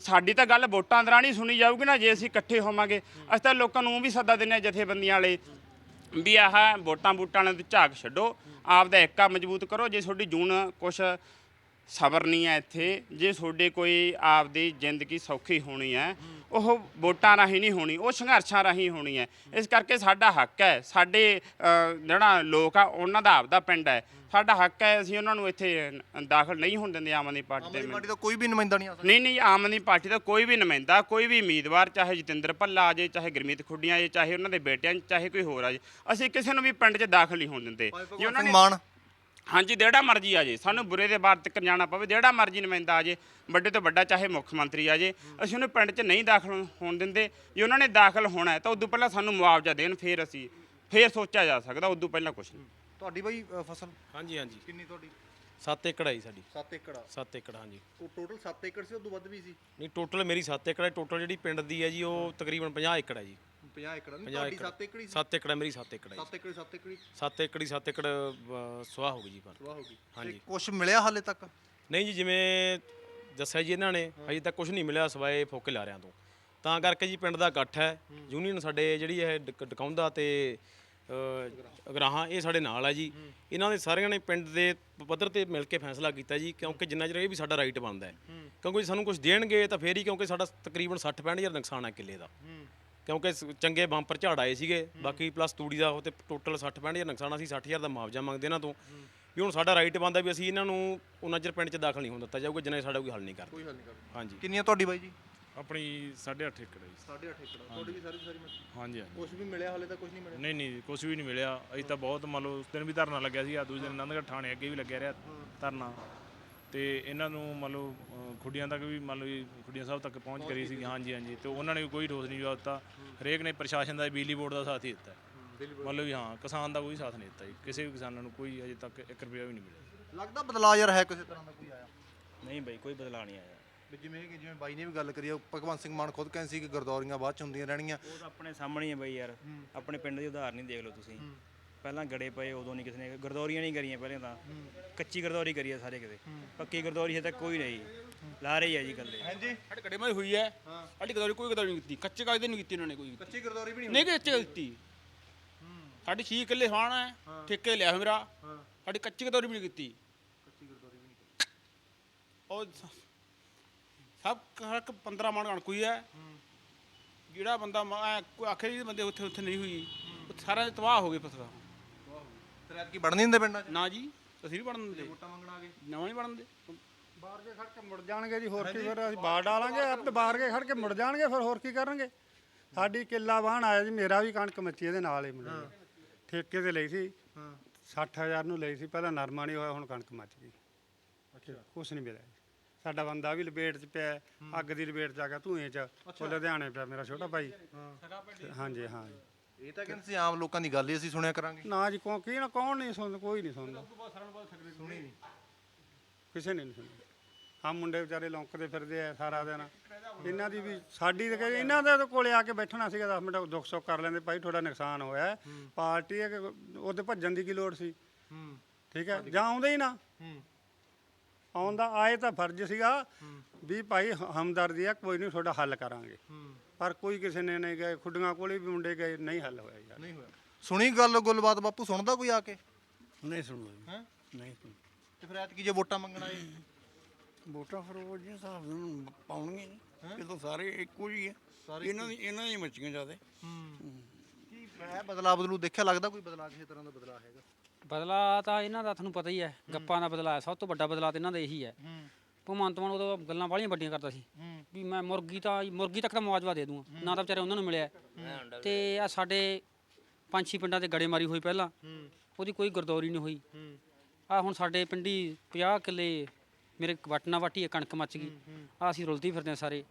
ਸਾਡੀ ਤਾਂ ਗੱਲ ਵੋਟਾਂ ਦੌਰਾਨ ਹੀ ਸੁਣੀ ਜਾਊਗੀ ਨਾ ਜੇ ਅਸੀਂ ਇਕੱਠੇ ਹੋਵਾਂਗੇ। ਅਸੀਂ ਤਾਂ ਲੋਕਾਂ ਨੂੰ ਵੀ ਸੱਦਾ ਦਿੰਦੇ ਹਾਂ ਜਥੇਬੰਦੀਆਂ ਵਾਲੇ ਵੀ ਆਹ ਵੋਟਾਂ ਬੂਟਾਂ ਨਾਲ ਝਾਕ ਛੱਡੋ ਆਪਦਾ ਏਕਾ ਮਜ਼ਬੂਤ ਕਰੋ ਜੇ ਤੁਹਾਡੀ ਜੂਨ ਕੁਛ ਸਬਰ ਨਹੀਂ ਹੈ ਇੱਥੇ। ਜੇ ਤੁਹਾਡੇ ਕੋਈ ਆਪਦੀ ਜ਼ਿੰਦਗੀ ਸੌਖੀ ਹੋਣੀ ਹੈ ਉਹ ਵੋਟਾਂ ਰਾਹੀਂ ਨਹੀਂ ਹੋਣੀ ਉਹ ਸੰਘਰਸ਼ਾਂ ਰਾਹੀਂ ਹੋਣੀ ਹੈ। ਇਸ ਕਰਕੇ ਸਾਡਾ ਹੱਕ ਹੈ ਸਾਡੇ ਅ, ਜਿਹੜਾ ਲੋਕ ਆ ਉਹਨਾਂ ਦਾ ਆਪਦਾ ਪਿੰਡ ਹੈ। ਸਾਡਾ ਹੱਕ ਹੈ ਅਸੀਂ ਉਹਨਾਂ ਨੂੰ ਇੱਥੇ ਦਾਖਲ ਨਹੀਂ ਹੋਣ ਦਿੰਦੇ ਆਮ ਆਦਮੀ ਪਾਰਟੀ ਦੇ ਆਮ ਪਾਰਟੀ ਦਾ ਕੋਈ ਵੀ ਨੁਮਾਇੰਦਾ ਨਹੀਂ ਆ ਸਕਦਾ। ਨਹੀਂ ਨਹੀਂ ਆਮ ਆਦਮੀ ਪਾਰਟੀ ਦਾ ਕੋਈ ਵੀ ਨੁਮਾਇੰਦਾ ਕੋਈ ਵੀ ਉਮੀਦਵਾਰ ਚਾਹੇ ਜਤਿੰਦਰ ਭੱਲਾ ਆ ਜੇ ਚਾਹੇ ਗੁਰਮੀਤ ਖੁੱਡੀਆਂ ਆ ਜੇ ਚਾਹੇ ਉਹਨਾਂ ਦੇ ਬੇਟਿਆਂ ਚਾਹੇ ਕੋਈ ਹੋਰ ਆ ਜੇ ਅਸੀਂ ਕਿਸੇ ਨੂੰ ਵੀ ਪਿੰਡ 'ਚ ਦਾਖਲ ਨਹੀਂ ਹੋਣ ਦਿੰਦੇ। ਜੇ ਉਹਨਾਂ ਨੇ ਮਾਨ ਹਾਂਜੀ ਜਿਹੜਾ ਮਰਜ਼ੀ ਆ ਜੇ। ਸਾਨੂੰ ਬੁਰੇ ਦੇ ਬਾਅਦ ਤੱਕ ਜਾਣਾ ਪਵੇ ਜਿਹੜਾ ਮਰਜ਼ੀ ਨੁਮਾਇੰਦਾ ਆ ਜੇ ਵੱਡੇ ਤੋਂ ਵੱਡਾ ਚਾਹੇ ਮੁੱਖ ਮੰਤਰੀ ਆ ਜੇ। ਅਸੀਂ ਉਹਨੂੰ ਪਿੰਡ 'ਚ ਨਹੀਂ ਦਾਖਲ ਹੋਣ ਦਿੰਦੇ। ਜੇ ਉਹਨਾਂ ਨੇ ਦਾਖਲ ਹੋਣਾ ਹੈ ਤਾਂ ਉਦੋਂ ਪਹਿਲਾਂ ਸਾਨੂੰ ਮੁਆਵਜ਼ਾ ਦੇਣ ਫਿਰ ਅਸੀਂ ਫਿਰ ਸੋਚਿਆ ਜਾ ਸਕਦਾ ਉਦੋਂ ਪਹਿਲਾਂ ਕੁਝ ਨਹੀਂ। ਤੁਹਾਡੀ ਬਾਈ ਅ, ਫਸਲ ਹਾਂਜੀ ਹਾਂਜੀ। ਕਿੰਨੀ ਤੁਹਾਡੀ? 7 ਏਕੜ ਹੈ ਜੀ ਸਾਡੀ। 7 ਏਕੜ ਆ। 7 ਏਕੜ ਹਾਂਜੀ। ਟੋਟਲ 7 ਏਕੜ ਸੀ ਉਦੋਂ ਵੱਧ ਵੀ ਸੀ? ਨਹੀਂ ਟੋਟਲ ਮੇਰੀ 7 ਏਕੜ ਹੈ ਟੋਟਲ ਜਿਹੜੀ ਪਿੰਡ ਦੀ ਹੈ ਜੀ ਉਹ ਤਕਰੀਬਨ 50 ਏਕੜ ਹੈ ਜੀ। 50 ਏਕੜ ਨਹੀਂ 50 ਤੁਹਾਡੀ ਏਕੜ। 7 ਏਕੜ ਹੀ ਸੀ। 7 ਏਕੜ ਹੈ ਮੇਰੀ 7 ਏਕੜ ਹੈ 7 ਏਕੜ 7 ਏਕੜ ਹੀ। 7 ਏਕੜ ਹੀ 7 ਏਕੜ ਅ, ਸੁਆਹ ਹੋ ਗਈ ਜੀ ਪਰ ਵਾਹ ਹੋ ਗਈ। ਹਾਂਜੀ। ਕੁਝ ਮਿਲਿਆ ਹਾਲੇ ਤੱਕ? ਨਹੀਂ ਜੀ ਜਿਵੇਂ ਦੱਸਿਆ ਜੀ ਇਹਨਾਂ ਨੇ ਹਜੇ ਤੱਕ ਕੁਝ ਨਹੀਂ ਮਿਲਿਆ ਸਵਾਏ ਫੋਕੇ ਲਾਰਿਆਂ ਤੋਂ। ਤਾਂ ਕਰਕੇ ਜੀ ਪਿੰਡ ਦਾ ਇਕੱਠ ਹੈ। ਯੂਨੀਅਨ ਸਾਡੇ ਜਿਹੜੀ ਇਹ ਡਕ- ਡਕਾਉਂਦਾ ਤੇ ਅ, ਅਗਰਾਹਾਂ ਇਹ ਸਾਡੇ ਨਾਲ ਹੈ ਜੀ। ਇਹਨਾਂ ਦੇ ਸਾਰਿਆਂ ਨੇ ਪਿੰਡ ਦੇ ਪੱਧਰ ਤੇ ਮਿਲ ਕੇ ਫੈਸਲਾ ਕੀਤਾ ਜੀ ਕਿਉਂਕਿ ਜਿੰਨਾ ਚਿਰ ਇਹ ਵੀ ਸਾਡਾ ਰਾਈਟ ਬਣਦਾ ਹੈ। ਕਿਉਂਕਿ ਸਾਨੂੰ ਕੁਝ ਦੇਣਗੇ ਤਾਂ ਫੇਰ ਹੀ ਕਿਉਂਕਿ ਸਾਡਾ ਤਕਰੀਬਨ 60 65 ਹਜ਼ਾਰ ਨੁਕਸਾਨ ਹੈ ਕਿੱਲੇ ਦਾ। ਕਿਉਂਕਿ ਸ- ਚੰਗੇ ਬੰਪਰ ਝਾੜ ਆਏ ਸੀਗੇ। ਬਾਕੀ ਪਲੱਸ ਤੂੜੀ ਦਾ ਉਹ ਤੇ ਟੋਟਲ 60 65 ਹਜ਼ਾਰ ਨੁਕਸਾਨ ਅਸੀਂ 60 ਹਜ਼ਾਰ ਦਾ ਮੁਆਵਜ਼ਾ ਮੰਗਦੇ ਇਹਨਾਂ ਤੋਂ। ਵੀ ਹੁਣ ਸਾਡਾ ਰਾਈਟ ਬਣਦਾ ਵੀ ਅਸੀਂ ਇਹਨਾਂ ਨੂੰ ਉਹਨਾਂ ਚਿਰ ਪਿੰਡ 'ਚ ਦਾਖਲ ਨਹੀਂ ਹੋਣ ਦਿੱਤਾ ਜਾਊਗਾ ਜਿੰਨਾ ਚਿਰ ਸਾਡਾ ਕੋਈ ਹੱਲ ਨਹੀਂ ਕਰਦੇ। ਕੋਈ ਹੱਲ ਨਹੀਂ ਕਰਦਾ। ਹਾਂਜੀ। ਕਿੰਨੀ ਆ ਤੁਹਾਡੀ ਬਾਈ ਜੀ? ਆਪਣੀ 8.5 ਏਕੜ ਹੈ ਜੀ। 8.5 ਏਕੜ। ਤੁਹਾਡੀ ਵੀ ਸਾਰੀ ਸਾਰੀ ਹਾਂਜੀ ਹਾਂਜੀ। ਕੁਝ ਵੀ ਮਿਲਿਆ ਹਾਲੇ ਤੱਕ ਕੁਝ ਨਹੀਂ ਮਿਲਿਆ? ਨਹੀਂ ਨਹੀਂ ਕੁਝ ਵੀ ਨਹੀਂ ਮਿਲਿਆ। ਅਸੀਂ ਤਾਂ ਬਹੁਤ ਮੰਨ ਲਓ ਉਸ ਦਿਨ ਵੀ ਧਰਨਾ ਲੱਗਿਆ ਸੀ ਆ ਦੂਜੇ ਦਿਨ ਆਨੰਦਗੜ੍ਹ ਥਾਣੇ ਅੱਗੇ ਵੀ ਲੱਗਿਆ ਰਿਹਾ ਧਰਨਾ। ਤੇ ਇਹਨਾਂ ਨੂੰ ਮੰਨ ਲਓ ਅ, ਖੁੱਡੀਆਂ ਤੱਕ ਵੀ ਮੰਨ ਲਓ ਵੀ ਖੁੱਡੀਆਂ ਸਾਹਿਬ ਤੱਕ ਪਹੁੰਚ ਕਰੀ ਸੀ। ਹਾਂਜੀ ਹਾਂਜੀ। ਤੇ ਉਹਨਾਂ ਨੇ ਵੀ ਕੋਈ ਠੋਸ ਨਹੀਂ ਜਵਾਬ ਦਿੱਤਾ। ਹਰੇਕ ਨੇ ਪ੍ਰਸ਼ਾਸਨ ਦਾ ਬਿਜਲੀ ਬੋਰਡ ਦਾ ਸਾਥ ਹੀ ਦਿੱਤਾ। ਮੰਨ ਲਓ ਵੀ ਹਾਂ ਕਿਸਾਨ ਦਾ ਕੋਈ ਸਾਥ ਨਹੀਂ ਦਿੱਤਾ ਜੀ। ਕਿਸੇ ਵੀ ਕਿਸਾਨਾਂ ਨੂੰ ਕੋਈ ਅਜੇ ਤੱਕ 1 ਰੁਪਿਆ ਵੀ ਨਹੀਂ ਮਿਲਿਆ। ਲੱਗਦਾ ਬਦਲਾਅ ਯਾਰ ਹੈ ਕਿਸੇ ਤਰ੍ਹਾਂ ਦਾ ਕੋਈ ਆਇਆ? ਨਹੀਂ ਬਾਈ ਕੋਈ ਬਦਲਾਅ ਨਹੀਂ ਆਇਆ। ਵੀ ਜਿਵੇਂ ਕਿ ਜਿਵੇਂ ਬਾਈ ਨੇ ਵੀ ਗੱਲ ਕਰੀ ਆ ਭਗਵੰਤ ਸਿੰਘ ਮਾਨ ਖੁਦ ਕਹਿੰਦੇ ਸੀ ਕਿ ਗਰਦੌਰੀਆਂ ਬਾਅਦ ਚ ਹੁੰਦੀਆਂ ਰਹਿਣਗੀਆਂ। ਉਹ ਤਾਂ ਆਪਣੇ ਸਾਹਮਣੇ ਹੀ ਹੈ ਬਾਈ ਯਾਰ। ਆਪਣੇ ਪਿੰਡ ਦੀ ਉਦਾਹਰਨ ਹੀ ਦੇਖ ਲਓ ਤੁਸੀਂ। ਪਹਿਲਾਂ ਗੜੇ ਪਏ ਉਦੋਂ ਨਹੀਂ ਕਿਸੇ ਨੇ ਗਰਦੌਰੀਆਂ ਨਹੀਂ ਕਰੀਆਂ ਪਹਿਲਾਂ ਤਾਂ। ਕੱਚੀ ਗਰਦੌਰੀ ਕਰੀ ਆ ਸਾਰੇ ਕਿਤੇ। ਪੱਕੀ ਗਰਦੌਰੀ ਹਜੇ ਤੱਕ ਕੋਈ ਨਹੀਂ। ਲਾ ਰਹੀ ਹੈ ਜੀ ਗੱਲੇ ਹਾਂਜੀ। ਸਾਡੇ ਗੜੇ ਮਾਈ ਹੋਈ ਹੈ। ਸਾਡੀ ਗਰਦੌਰੀ ਕੋਈ ਗਰਦੌਰੀ ਨਹੀਂ ਕੀਤੀ। ਕੱਚੇ ਕਾਗਜ਼ ਤੇ ਨਹੀਂ ਕੀਤੀ ਉਹਨਾਂ ਨੇ ਕੋਈ ਕੱਚੀ ਗਰਦੌਰੀ ਵੀ ਨਹੀਂ ਨਹੀਂ ਕੱਚੇ ਕੀਤੀ। ਸਾਡੀ 6 ਕਿੱਲੇ ਖਾਣ ਹੈ। ਠੇਕੇ ਲਿਆ ਹੋਇਆ ਮੇਰਾ ਸਾਡੀ ਕੱਚੀ ਗਰਦੌਰੀ ਵੀ ਨਹੀਂ ਕੀਤੀ। ਉਹ ਸ- ਸਭ ਹੱਕ 15 ਮਣ ਕਣਕ ਹੋਈ ਹੈ। ਜਿਹੜਾ ਬੰਦਾ ਆਖੇ ਜੀ ਬੰਦੇ ਉੱਥੇ ਉੱਥੇ ਨਹੀਂ ਹੋਈ। ਉਹ ਸਾਰਾ ਤਬਾਹ ਹੋ ਗਏ ਫਸਲਾਂ। ਵੜਨ ਨਹੀਂ ਦਿੰਦੇ ਪਿੰਡਾਂ 'ਚ? ਨਾ ਜੀ ਅਸੀਂ ਨਹੀਂ ਬਣਨ ਦਿੰਦੇ। ਵੋਟਾਂ ਮੰਗਣ ਆ ਗਏ। ਨਵਾਂ ਨਹੀਂ ਬਣਨ ਦੇ ਬਾਹਰ ਕੇ ਖੜ ਕੇ ਮੁੜ ਜਾਣਗੇ ਜੀ ਹੋਰ ਕੀ ਫਿਰ ਅਸੀਂ ਬਾਹਰ ਡਾਲਾਂਗੇ ਆਪੇ ਬਾਹਰ ਕੇ ਖੜ ਕੇ ਮੁੜ ਜਾਣਗੇ ਫਿਰ ਹੋਰ ਕੀ ਕਰਨਗੇ? ਸਾਡੀ ਕਿੱਲਾ ਵਾਹਣ ਆਇਆ ਜੀ ਮੇਰਾ ਵੀ ਕਣਕ ਮੱਚੀ ਇਹਦੇ ਨਾਲ ਹੀ ਹੈ। ਠੇਕੇ ਤੇ ਲਈ ਸੀ। 60000 ਨੂੰ ਲਈ ਸੀ ਪਹਿਲਾਂ ਨਰਮਾ ਨਹੀਂ ਹੋਇਆ ਹੁਣ ਕਣਕ ਮੱਚ ਗਈ। ਅੱਛਾ। ਕੁਛ ਨਹੀਂ ਮਿਲਿਆ ਜੀ। ਸਾਡਾ ਬੰਦਾ ਵੀ ਲਪੇਟ 'ਚ ਪਿਆ ਹੈ, ਅੱਗ ਦੀ ਲਪੇਟ 'ਚ ਆ ਗਿਆ ਧੂਏ 'ਚ। ਉਹ ਲੁਧਿਆਣੇ ਪਿਆ ਮੇਰਾ ਛੋਟਾ ਭਾਈ। ਹਾਂਜੀ ਹਾਂ ਜੀ। ਇਹ ਤਾਂ ਕਹਿੰਦੇ ਸੀ ਆਮ ਲੋਕਾਂ ਦੀ ਗੱਲ ਹੀ ਅਸੀਂ ਸੁਣਿਆ ਕਰਾਂਗੇ। ਨਾ ਜੀ ਕੌਣ ਕੀ ਨਾ ਕੌਣ ਨਹੀਂ ਸੁਣਦਾ ਕੋਈ ਨਹੀਂ ਸੁਣਦਾ। ਕਿਸੇ ਨੇ ਨਹੀਂ ਸੁਣੀ ਆ ਮੁੰਡੇ ਵਿਚਾਰੇ ਲੌਂਕਦੇ ਫਿਰਦੇ ਆ ਸਾਰਾ ਦਿਨ। ਇਹਨਾਂ ਦੀ ਵੀ ਸਾਡੀ ਤਾਂ ਕਹਿੰਦੇ ਇਹਨਾਂ ਦੇ ਕੋਲੇ ਆ ਕੇ ਬੈਠਣਾ ਸੀਗਾ 10 ਮਿੰਟ ਦੁੱਖ ਸੁੱਖ ਕਰ ਲੈਂਦੇ ਭਾਈ ਤੁਹਾਡਾ ਨੁਕਸਾਨ ਹੋਇਆ ਹੈ। ਪਾਰਟੀ ਹੈ ਕਿ ਉਹਦੇ ਭੱਜਣ ਦੀ ਕੀ ਲੋੜ ਸੀ? ਠੀਕ ਹੈ ਜਾਂ ਆਉਂਦੇ ਹੀ ਨਾ। ਆਉਣ ਦਾ ਆਏ ਤਾਂ ਫਰਜ਼ ਸੀਗਾ ਵੀ ਭਾਈ ਹਮਦਰਦੀ ਆ ਕੋਈ ਨਹੀਂ ਤੁਹਾਡਾ ਹੱਲ ਕਰਾਂਗੇ। ਪਰ ਕੋਈ ਕਿਸੇ ਨੇ ਨਹੀਂ ਗਏ ਖੁੱਡੀਆਂ ਕੋਲੇ ਵੀ ਮੁੰਡੇ ਗਏ ਨਹੀਂ ਹੱਲ ਹੋਇਆ ਯਾਰ। ਨਹੀਂ ਹੋਇਆ। ਸੁਣੀ ਗੱਲ ਗੱਲਬਾਤ ਬਾਪੂ ਸੁਣਦਾ ਕੋਈ ਆ ਕੇ? ਨਹੀਂ ਸੁਣਦਾ ਹੈ? ਨਹੀਂ ਸੁਣਦਾ। ਤੇ ਫਿਰ ਐਤਕੀ ਜੇ ਵੋਟਾਂ ਮੰਗਣ ਆਏ? ਵੋਟਾਂ ਫਿਰ ਉਹ ਜਿਹੇ ਹਿਸਾਬ ਨਾਲ ਪਾਉਣਗੇ ਇਹ ਤਾਂ ਸਾਰੇ ਇੱਕੋ ਜਿਹੇ ਆ। ਇਹਨਾਂ ਦੀ ਇਹਨਾਂ ਦੀ ਮੱਚੀਆਂ ਜ਼ਿਆਦੇ। ਕੀ ਹੈ ਬਦਲਾਅ ਬਦਲੂ? ਦੇਖਿਆ ਲੱਗਦਾ ਕੋਈ ਬਦਲਾਅ ਕਿਸੇ ਤਰ੍ਹਾਂ ਦਾ ਬਦਲਾਅ ਹੈਗਾ? ਬਦਲਾ ਤਾਂ ਇਹਨਾਂ ਦਾ ਤੁਹਾਨੂੰ ਪਤਾ ਹੀ ਹੈ। ਗੱਪਾਂ ਦਾ ਬਦਲਾ ਹੈ। ਸਭ ਤੋਂ ਵੱਡਾ ਬਦਲਾ ਤਾਂ ਇਹਨਾਂ ਦਾ ਇਹੀ ਹੈ। ਭਗਵੰਤ ਮਾਨ ਉਦੋਂ ਗੱਲਾਂ ਵਾਲੀਆਂ ਵੱਡੀਆਂ ਕਰਦਾ ਸੀ। ਵੀ ਮੈਂ ਮੁਰਗੀ ਤਾਂ ਮੁਰਗੀ ਤੱਕ ਦਾ ਮੁਆਵਜ਼ਾ ਦੇ ਦੂੰਗਾ। ਨਾ ਤਾਂ ਵਿਚਾਰੇ ਉਹਨਾਂ ਨੂੰ ਮਿਲਿਆ। ਤੇ ਆ ਸਾਡੇ ਪੰਜ ਛੇ ਪਿੰਡਾਂ ਤੇ ਗੜੇਮਾਰੀ ਹੋਈ ਪਹਿਲਾਂ। ਉਹਦੀ ਕੋਈ ਗਰਦੌਰੀ ਨਹੀਂ ਹੋਈ। ਆ ਹੁਣ ਸਾਡੇ ਪਿੰਡੀ 50 ਕਿੱਲੇ ਮੇਰੇ ਵਟਣਾ ਵਾਟੀ ਹੈ ਕਣਕ ਮੱਚ ਗਈ। ਆ ਅਸੀਂ ਰੁਲਦੀ ਫਿਰਦੇ ਹਾਂ ਸਾਰੇ।